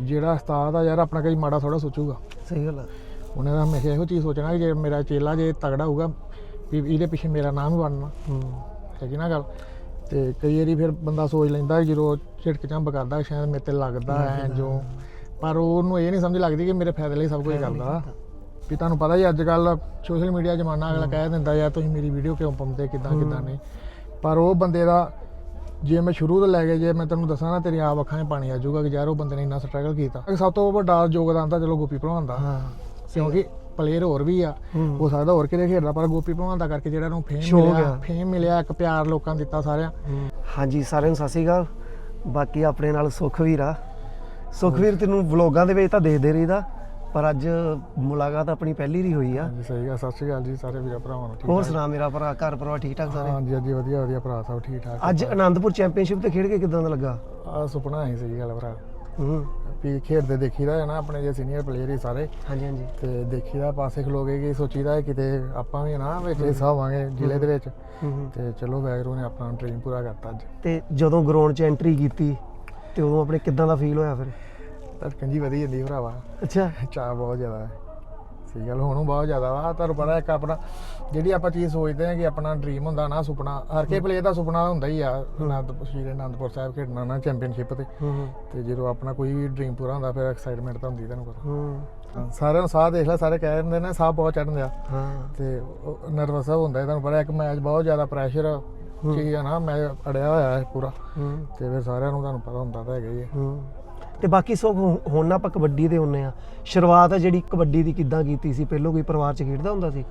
ਜਿਹੜਾ ਉਸਤਾਦ ਆ ਯਾਰ ਆਪਣਾ ਕਈ ਮਾੜਾ ਥੋੜਾ ਸੋਚੂਗਾ। ਸਹੀ ਗੱਲ ਆ। ਉਹਨੇ ਤਾਂ ਹਮੇਸ਼ਾ ਇਹੋ ਚੀਜ਼ ਸੋਚਣਾ ਕਿ ਜੇ ਮੇਰਾ ਚੇਲਾ ਜੇ ਤਗੜਾ ਹੋਊਗਾ ਵੀ ਇਹਦੇ ਪਿੱਛੇ ਮੇਰਾ ਨਾਮ ਵੀ ਬਣਨਾ। ਹੂੰ। ਹੈਗੀ ਨਾ ਗੱਲ? ਤੇ ਕਈ ਵਾਰੀ ਫਿਰ ਬੰਦਾ ਸੋਚ ਲੈਂਦਾ ਜਦੋਂ ਝਿੜਕ ਝੰਬ ਕਰਦਾ ਸ਼ਾਇਦ ਮੇਰੇ ਤੇ ਲੱਗਦਾ ਹੈ ਜੋ। ਪਰ ਉਹਨੂੰ ਇਹ ਨਹੀਂ ਸਮਝ ਲੱਗਦੀ ਕਿ ਮੇਰੇ ਫਾਇਦੇ ਲਈ ਸਭ ਕੁਝ ਕਰਦਾ। ਵੀ ਤੁਹਾਨੂੰ ਪਤਾ ਹੀ ਅੱਜ ਕੱਲ ਸੋਸ਼ਲ ਮੀਡੀਆ ਜ਼ਮਾਨਾ ਅਗਲਾ ਕਹਿ ਦਿੰਦਾ ਯਾਰ ਤੁਸੀਂ ਮੇਰੀ ਵੀਡੀਓ ਕਿਉਂ ਪਾਉਂਦੇ ਕਿਦਾਂ ਕਿਦਾਂ ਨਹੀਂ? ਪਰ ਉਹ ਬੰਦੇ ਦਾ ਜੇ ਮੈਂ ਸ਼ੁਰੂ ਤੋਂ ਲੈ ਕੇ ਜੇ ਮੈਂ ਤੈਨੂੰ ਦੱਸਾਂ ਨਾ ਤੇਰੀ ਆਪ ਅੱਖਾਂ 'ਚ ਪਾਣੀ ਆ ਜਾਊਗਾ ਕਿ ਯਾਰ ਉਹ ਬੰਦੇ ਨੇ ਇੰਨਾ ਸਟਰਗਲ ਕੀਤਾ। ਸਭ ਤੋਂ ਵੱਡਾ ਯੋਗਦਾਨ ਤਾਂ ਚਲੋ ਗੋਪੀ ਭਲਵਾਨ ਦਾ। ਹਾਂ। ਕਿਉਂਕਿ ਪਲੇਅਰ ਹੋਰ ਵੀ ਆ। ਹੂੰ। ਸਕਦਾ ਹੋਰ ਕਿਤੇ ਖੇਡਦਾ ਪਰ ਗੋਪੀ ਭਲਵਾਨ ਦਾ ਕਰਕੇ ਜਿਹੜਾ ਨੂੰ ਫੇਮ ਮਿਲਿਆ। ਫੇਮ ਮਿਲਿਆ ਇੱਕ ਪਿਆਰ ਲੋਕਾਂ ਨੇ ਦਿੱਤਾ ਸਾਰਿਆਂ। ਹਾਂਜੀ ਸਾਰਿਆਂ ਨੂੰ ਸਤਿ ਸ਼੍ਰੀ ਅਕਾਲ। ਬਾਕੀ ਆਪਣੇ ਨਾਲ ਸੁਖਵੀਰ ਆ। ਸੁਖਵੀਰ ਤੈਨੂੰ ਵਲੋਗਾਂ ਦੇ ਵਿੱਚ ਤਾਂ ਦੇਖਦੇ ਰਹੀਦਾ। ਪਰ ਅੱਜ ਮੁਲਾਕਾਤ ਆਪਣੀ ਪਹਿਲੀ ਰੀ ਹੋਈ ਆ। ਹਾਂਜੀ ਸਹੀ ਗੱਲ ਸਤਿ ਸ਼੍ਰੀ ਅਕਾਲ ਜੀ ਸਾਰੇ ਵੀਰਾਂ ਭਰਾਵਾਂ ਨੂੰ ਠੀਕ ਹੋਰ? ਸੁਣਾ ਮੇਰਾ ਭਰਾ ਘਰ ਪਰਿਵਾਰ ਠੀਕ ਠਾਕ ਸਾਰੇ? ਹਾਂਜੀ ਹਾਂਜੀ ਵਧੀਆ ਵਧੀਆ ਭਰਾ ਸਭ ਠੀਕ ਠਾਕ ਅੱਜ ਆਨੰਦਪੁਰ ਚੈਂਪੀਅਨਸ਼ਿਪ ਤੇ ਖੇਡ ਕੇ ਕਿਦਾਂ ਦਾ ਲੱਗਾ? ਆ ਸੁਪਨਾ ਹੈ ਸਹੀ ਗੱਲ ਭਰਾ। ਹੂੰ। ਵੀ ਖੇਡਦੇ ਦੇਖੀਦਾ ਹੈ ਨਾ ਆਪਣੇ ਜੇ ਸੀਨੀਅਰ ਪਲੇਅਰ ਹੀ ਸਾਰੇ। ਹਾਂਜੀ ਹਾਂਜੀ। ਤੇ ਦੇਖੀਦਾ ਪਾਸੇ ਖਲੋਗੇ ਕਿ ਸੋਚੀਦਾ ਹੈ ਕਿਤੇ ਆਪਾਂ ਵੀ ਨਾ ਵਿੱਚ ਹਿੱਸਾ ਹੋਵਾਂਗੇ ਜ਼ਿਲ੍ਹੇ ਦੇ ਵਿੱਚ। ਹੂੰ, ਹੂੰ। ਤੇ ਚਲੋ ਵੈਗਰੂ ਨੇ ਆਪਣਾ ਡ੍ਰੀਮ ਪੂਰਾ ਕਰਤਾ ਅੱਜ। ਤੇ ਜਦੋਂ ਗਰਾਊਂਡ 'ਚ ਐਂਟਰੀ ਕੀਤੀ ਤੇ ਉਦੋਂ ਆਪਣੇ ਕਿਦਾਂ ਦਾ ਫੀਲ ਹੋਇਆ ਫਿਰ? ਧੜਕਣ ਜੀ ਵਧੀ ਜਾਂਦੀ ਭਰਾਵਾ। ਅੱਛਾ। ਚਾਹ ਬਹੁਤ ਜ਼ਿਆਦਾ ਹੈ। ਸਹੀ ਗੱਲ ਹੁਣ ਬਹੁਤ ਜ਼ਿਆਦਾ ਵਾ। ਤੁਹਾਨੂੰ ਪਤਾ ਇੱਕ ਆਪਣਾ ਜਿਹੜੀ ਆਪਾਂ ਚੀਜ਼ ਸੋਚਦੇ ਹਾਂ ਕਿ ਆਪਣਾ ਡ੍ਰੀਮ ਹੁੰਦਾ ਨਾ ਸੁਪਨਾ ਹਰ ਕੇ ਪਲੇਅਰ ਦਾ ਸੁਪਨਾ ਹੁੰਦਾ ਹੀ ਆ। ਅਨੰਦਪੁਰ ਸ਼੍ਰੀ ਅਨੰਦਪੁਰ ਸਾਹਿਬ ਖੇਡਣਾ ਨਾ ਚੈਂਪੀਅਨਸ਼ਿਪ ਤੇ। ਤੇ ਜਦੋਂ ਆਪਣਾ ਕੋਈ ਵੀ ਡ੍ਰੀਮ ਪੂਰਾ ਹੁੰਦਾ ਫਿਰ ਐਕਸਾਈਟਮੈਂਟ ਤਾਂ ਹੁੰਦੀ ਤੁਹਾਨੂੰ ਪਤਾ। ਸਾਰਿਆਂ ਨੂੰ ਸਾਹ ਦੇਖ ਲੈ ਸਾਰੇ ਕਹਿ ਦਿੰਦੇ ਨੇ ਸਾਹ ਬਹੁਤ ਚੜ੍ਹਨ ਆ ਹਾਂ। ਤੇ ਨਰਵਸ ਹੁੰਦਾ ਤੁਹਾਨੂੰ ਪਤਾ ਇੱਕ ਮੈਚ ਬਹੁਤ ਜ਼ਿਆਦਾ ਪ੍ਰੈਸ਼ਰ ਕੀ ਆ ਨਾ ਮੈਂ ਅੜਿਆ ਹੋਇਆ ਹੈ ਪੂਰਾ। ਤੇ ਫਿਰ ਸਾਰਿਆਂ ਨੂੰ ਤੁਹਾਨੂੰ ਪਤਾ ਹੁੰਦਾ ਤਾਂ ਹੈਗਾ ਹੈ ਹੂੰ। ਤੇ ਬਾਕੀ ਸੋ ਹੁਣ ਨਾ ਆਪਾਂ ਕਬੱਡੀ ਦੇ ਹੁੰਨੇ ਆ। ਸ਼ੁਰੂਆਤ ਆ ਜਿਹੜੀ ਕਬੱਡੀ ਦੀ ਕਿੱਦਾਂ ਕੀਤੀ ਸੀ? ਪਹਿਲਾਂ ਕੋਈ ਪਰਿਵਾਰ 'ਚ ਖੇਡਦਾ ਹੁੰਦਾ ਸੀ?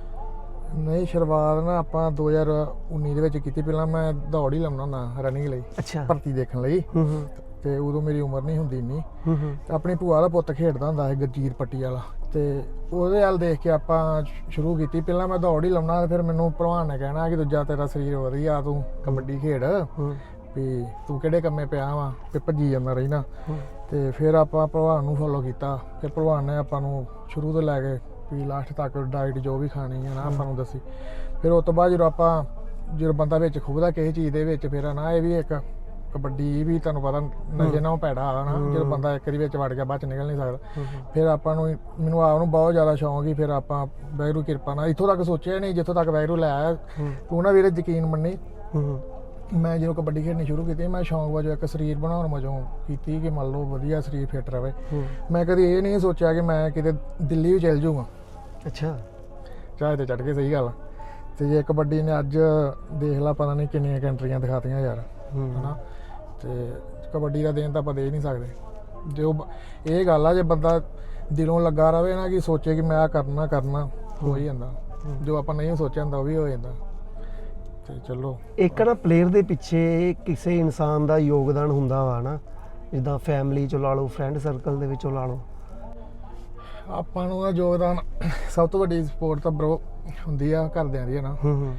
ਨਹੀਂ ਸ਼ੁਰੂਆਤ ਨਾ ਆਪਾਂ 2019 ਦੇ ਵਿੱਚ ਕੀਤੀ। ਪਹਿਲਾਂ ਮੈਂ ਦੌੜ ਹੀ ਲਾਉਣਾ ਹੁੰਦਾ ਰਨਿੰਗ ਲਈ ਅੱਛਾ। ਭਰਤੀ ਦੇਖਣ ਲਈ। ਹੂੰ ਹੂੰ। ਤੇ ਉਦੋਂ ਮੇਰੀ ਉਮਰ ਨਹੀਂ ਹੁੰਦੀ ਇੰਨੀ। ਹੂੰ ਆਪਣੀ ਭੂਆ ਦਾ ਪੁੱਤ ਖੇਡਦਾ ਹੁੰਦਾ ਸੀ ਗਰਜੀਤ ਪੱਟੀ ਵਾਲਾ। ਤੇ ਉਹਦੇ ਵੱਲ ਦੇਖ ਕੇ ਆਪਾਂ ਸ਼ੁਰੂ ਕੀਤੀ। ਪਹਿਲਾਂ ਮੈਂ ਦੌੜ ਹੀ ਲਾਉਣਾ ਫਿਰ ਮੈਨੂੰ ਭਲਵਾਨ ਨੇ ਕਹਿਣਾ ਕਿ ਦੂਜਾ ਤੇਰਾ ਸਰੀਰ ਵਧੀਆ ਤੂੰ ਕਬੱਡੀ ਖੇਡ। ਵੀ ਤੂੰ ਕਿਹੜੇ ਕੰਮੇ ਪਿਆ ਵਾ? ਤੇ ਭੱਜੀ ਜਾਂਦਾ ਰਹਿਣਾ ਹੂੰ। ਤੇ ਫਿਰ ਆਪਾਂ ਭਲਵਾਨ ਨੂੰ ਫੋਲੋ ਕੀਤਾ। ਫਿਰ ਭਲਵਾਨ ਨੇ ਆਪਾਂ ਨੂੰ ਸ਼ੁਰੂ ਤੋਂ ਲੈ ਕੇ ਵੀ ਲਾਸਟ ਤੱਕ ਡਾਈਟ ਜੋ ਵੀ ਖਾਣੀ ਹੈ ਨਾ ਆਪਾਂ ਨੂੰ ਦੱਸੀ। ਫਿਰ ਉਸ ਤੋਂ ਬਾਅਦ ਜਦੋਂ ਆਪਾਂ ਜਦੋਂ ਬੰਦਾ ਵਿੱਚ ਖੁੱਬਦਾ ਕਿਸੇ ਚੀਜ਼ ਦੇ ਵਿੱਚ ਫਿਰ ਨਾ ਇਹ ਵੀ ਇੱਕ ਕਬੱਡੀ ਵੀ ਤੁਹਾਨੂੰ ਪਤਾ ਨਸ਼ੇ ਨਾਲ ਭੈੜਾ ਆ ਨਾ। ਜਦੋਂ ਬੰਦਾ ਇੱਕ ਵਾਰੀ ਵਿੱਚ ਵੜ ਗਿਆ ਬਾਅਦ ਚ ਨਿਕਲ ਨਹੀਂ ਸਕਦਾ। ਫਿਰ ਆਪਾਂ ਨੂੰ ਮੈਨੂੰ ਆਪ ਨੂੰ ਬਹੁਤ ਜ਼ਿਆਦਾ ਸ਼ੌਂਕ ਸੀ। ਫਿਰ ਆਪਾਂ ਵੈਰੂ ਕਿਰਪਾ ਨਾਲ ਇੱਥੋਂ ਤੱਕ ਸੋਚਿਆ ਨਹੀਂ ਜਿੱਥੋਂ ਤੱਕ ਵੈਰੂ ਲੈ ਆਇਆ। ਹੂੰ। ਤੂੰ ਨਾ ਵੀਰੇ ਯਕੀਨ ਮੰਨੀ। ਹੂੰ ਹੂੰ। ਮੈਂ ਜਦੋਂ ਕਬੱਡੀ ਖੇਡਣੀ ਸ਼ੁਰੂ ਕੀਤੀ ਮੈਂ ਸ਼ੌਂਕ ਵਜੋਂ ਇੱਕ ਸਰੀਰ ਬਣਾਉਣ ਵਜੋਂ ਕੀਤੀ ਕਿ ਮੰਨ ਲਓ ਵਧੀਆ ਸਰੀਰ ਫਿੱਟ ਰਵੇ। ਹੂੰ। ਮੈਂ ਕਦੀ ਇਹ ਨਹੀਂ ਸੋਚਿਆ ਕਿ ਮੈਂ ਕਿਤੇ ਦਿੱਲੀ ਵੀ ਚੱਲ ਜਾਊਂਗਾ। ਅੱਛਾ। ਚਾਹੇ ਤੇ ਚੜ ਕੇ ਸਹੀ ਗੱਲ। ਤੇ ਜੇ ਕਬੱਡੀ ਨੇ ਅੱਜ ਦੇਖ ਲਾ ਪਤਾ ਨਹੀਂ ਕਿੰਨੀਆਂ ਕੰਟਰੀਆਂ ਦਿਖਾਤੀਆਂ ਯਾਰ ਹਨਾ? ਤੇ ਕਬੱਡੀ ਦਾ ਦੇਣ ਤਾਂ ਆਪਾਂ ਦੇ ਨਹੀਂ ਸਕਦੇ। ਜੇ ਉਹ ਇਹ ਗੱਲ ਆ ਜੇ ਬੰਦਾ ਦਿਲੋਂ ਲੱਗਾ ਰਵੇ ਨਾ ਕਿ ਸੋਚੇ ਕਿ ਮੈਂ ਆ ਕਰਨਾ ਕਰਨਾ ਹੋ ਹੀ ਜਾਂਦਾ। ਜੋ ਆਪਾਂ ਨਹੀਂ ਸੋਚਿਆ ਹੁੰਦਾ ਉਹ ਵੀ ਹੋ ਜਾਂਦਾ। ਤੇ ਚਲੋ। ਇੱਕ ਨਾ ਪਲੇਅਰ ਦੇ ਪਿੱਛੇ ਕਿਸੇ ਇਨਸਾਨ ਦਾ ਯੋਗਦਾਨ ਹੁੰਦਾ ਵਾ ਨਾ ਜਿੱਦਾਂ ਫੈਮਿਲੀ ਚੋਂ ਲਾ ਲਓ ਫਰੈਂਡ ਸਰਕਲ ਦੇ ਵਿੱਚੋਂ ਲਾ ਲਓ। ਆਪਾਂ ਨੂੰ ਉਹਦਾ ਯੋਗਦਾਨ ਸਭ ਤੋਂ ਵੱਡੀ ਸਪੋਰਟ ਤਾਂ ਬ్రో ਹੁੰਦੀ ਆ ਘਰਦਿਆਂ ਦੀ ਹੈ ਨਾ। ਹੂੰ ਹੂੰ।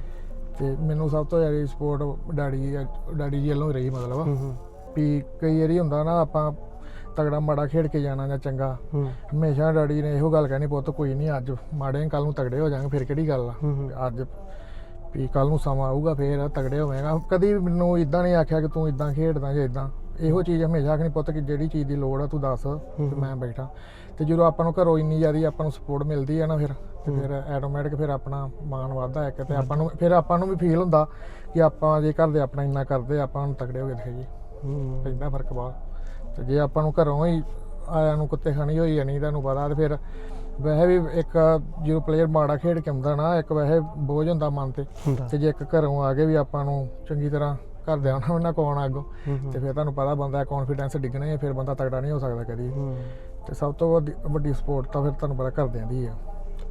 ਤੇ ਮੈਨੂੰ ਸਭ ਤੋਂ ਜ਼ਿਆਦਾ ਸਪੋਰਟ ਡੈਡੀ ਡੈਡੀ ਜੀ ਵੱਲੋਂ ਰਹੀ ਮਤਲਬ। ਹੂੰ ਹੂੰ। ਵੀ ਕਈ ਵਾਰੀ ਹੁੰਦਾ ਨਾ ਆਪਾਂ ਤਗੜਾ ਮਾੜਾ ਖੇਡ ਕੇ ਜਾਣਾ ਜਾਂ ਚੰਗਾ। ਹਮੇਸ਼ਾ ਡੈਡੀ ਨੇ ਇਹੋ ਗੱਲ ਕਹਿਣੀ ਪੁੱਤ ਕੋਈ ਨਹੀਂ ਅੱਜ ਮਾੜੇ ਕੱਲ ਨੂੰ ਤਗੜੇ ਹੋ ਜਾਾਂਗੇ ਫਿਰ ਕਿਹੜੀ ਗੱਲ ਆ? ਅੱਜ ਵੀ ਕੱਲ ਨੂੰ ਸਮਾਂ ਆਊਗਾ ਫੇਰ ਤਗੜੇ ਹੋਵੇਂਗਾ। ਕਦੀ ਮੈਨੂੰ ਇਦਾਂ ਨਹੀਂ ਆਖਿਆ ਕਿ ਤੂੰ ਇਦਾਂ ਖੇਡਦਾ ਜਾਂ ਇਦਾਂ ਇਹੋ ਚੀਜ਼ ਹਮੇਸ਼ਾ ਆਖਣੀ ਪੁੱਤ ਕਿ ਜਿਹੜੀ ਚੀਜ਼ ਦੀ ਲੋੜ ਆ ਤੂੰ ਦੱਸ ਤੇ ਮੈਂ ਬੈਠਾ। ਤੇ ਜਦੋਂ ਆਪਾਂ ਨੂੰ ਘਰੋਂ ਇੰਨੀ ਜ਼ਿਆਦਾ ਆਪਾਂ ਨੂੰ ਸਪੋਰਟ ਮਿਲਦੀ ਆ ਨਾ ਫਿਰ ਤੇ ਫਿਰ ਆਟੋਮੈਟਿਕ ਫਿਰ ਆਪਣਾ ਮਾਣ ਵੱਧਦਾ ਇੱਕ ਤੇ ਆਪਾਂ ਨੂੰ ਫਿਰ ਆਪਾਂ ਨੂੰ ਵੀ ਫੀਲ ਹੁੰਦਾ ਕਿ ਆਪਾਂ ਜੇ ਘਰ ਦੇ ਆਪਣਾ ਇੰਨਾ ਕਰਦੇ ਆਪਾਂ ਨੂੰ ਤਗੜੇ ਹੋ ਕੇ ਦਿਖਾਈਏ ਹੂੰ। ਪੈਂਦਾ ਫ਼ਰਕ ਬਾਹਰ ਤੇ ਜੇ ਆਪਾਂ ਨੂੰ ਘਰੋਂ ਹੀ ਆਇਆਂ ਨੂੰ ਕੁੱਤੇ ਖਾਣੀ ਹੋਈ ਜਾਣੀ ਤੁਹਾਨੂੰ ਪਤਾ ਤੇ ਫਿਰ ਵੈਸੇ ਵੀ ਇੱਕ ਜਦੋਂ ਪਲੇਅਰ ਮਾੜਾ ਖੇਡ ਕੇ ਆਉਂਦਾ ਨਾ ਇੱਕ ਵੈਸੇ ਬੋਝ ਹੁੰਦਾ ਮਨ ਤੇ। ਹੁੰਦਾ। ਤੇ ਜੇ ਇੱਕ ਘਰੋਂ ਆ ਕੇ ਵੀ ਆਪਾਂ ਨੂੰ ਚੰਗੀ ਤਰ੍ਹਾਂ ਘਰਦਿਆਂ ਨਾਲ ਉਹਨਾਂ ਕੋਣ ਅੱਗੋਂ ਹੂੰ ਹੂੰ। ਤੇ ਫਿਰ ਤੁਹਾਨੂੰ ਪਤਾ ਬੰਦਾ ਕੌਨਫੀਡੈਂਸ ਡਿੱਗਣਾ ਹੀ ਫਿਰ ਬੰਦਾ ਤਗੜਾ ਨਹੀਂ ਹੋ ਸਕਦਾ ਕਦੀ। ਹੂੰ। ਤੇ ਸਭ ਤੋਂ ਵੱਡੀ ਵੱਡੀ ਸਪੋਰਟ ਤਾਂ ਫਿਰ ਤੁਹਾਨੂੰ ਪਤਾ ਘਰਦਿਆਂ ਦੀ ਆ।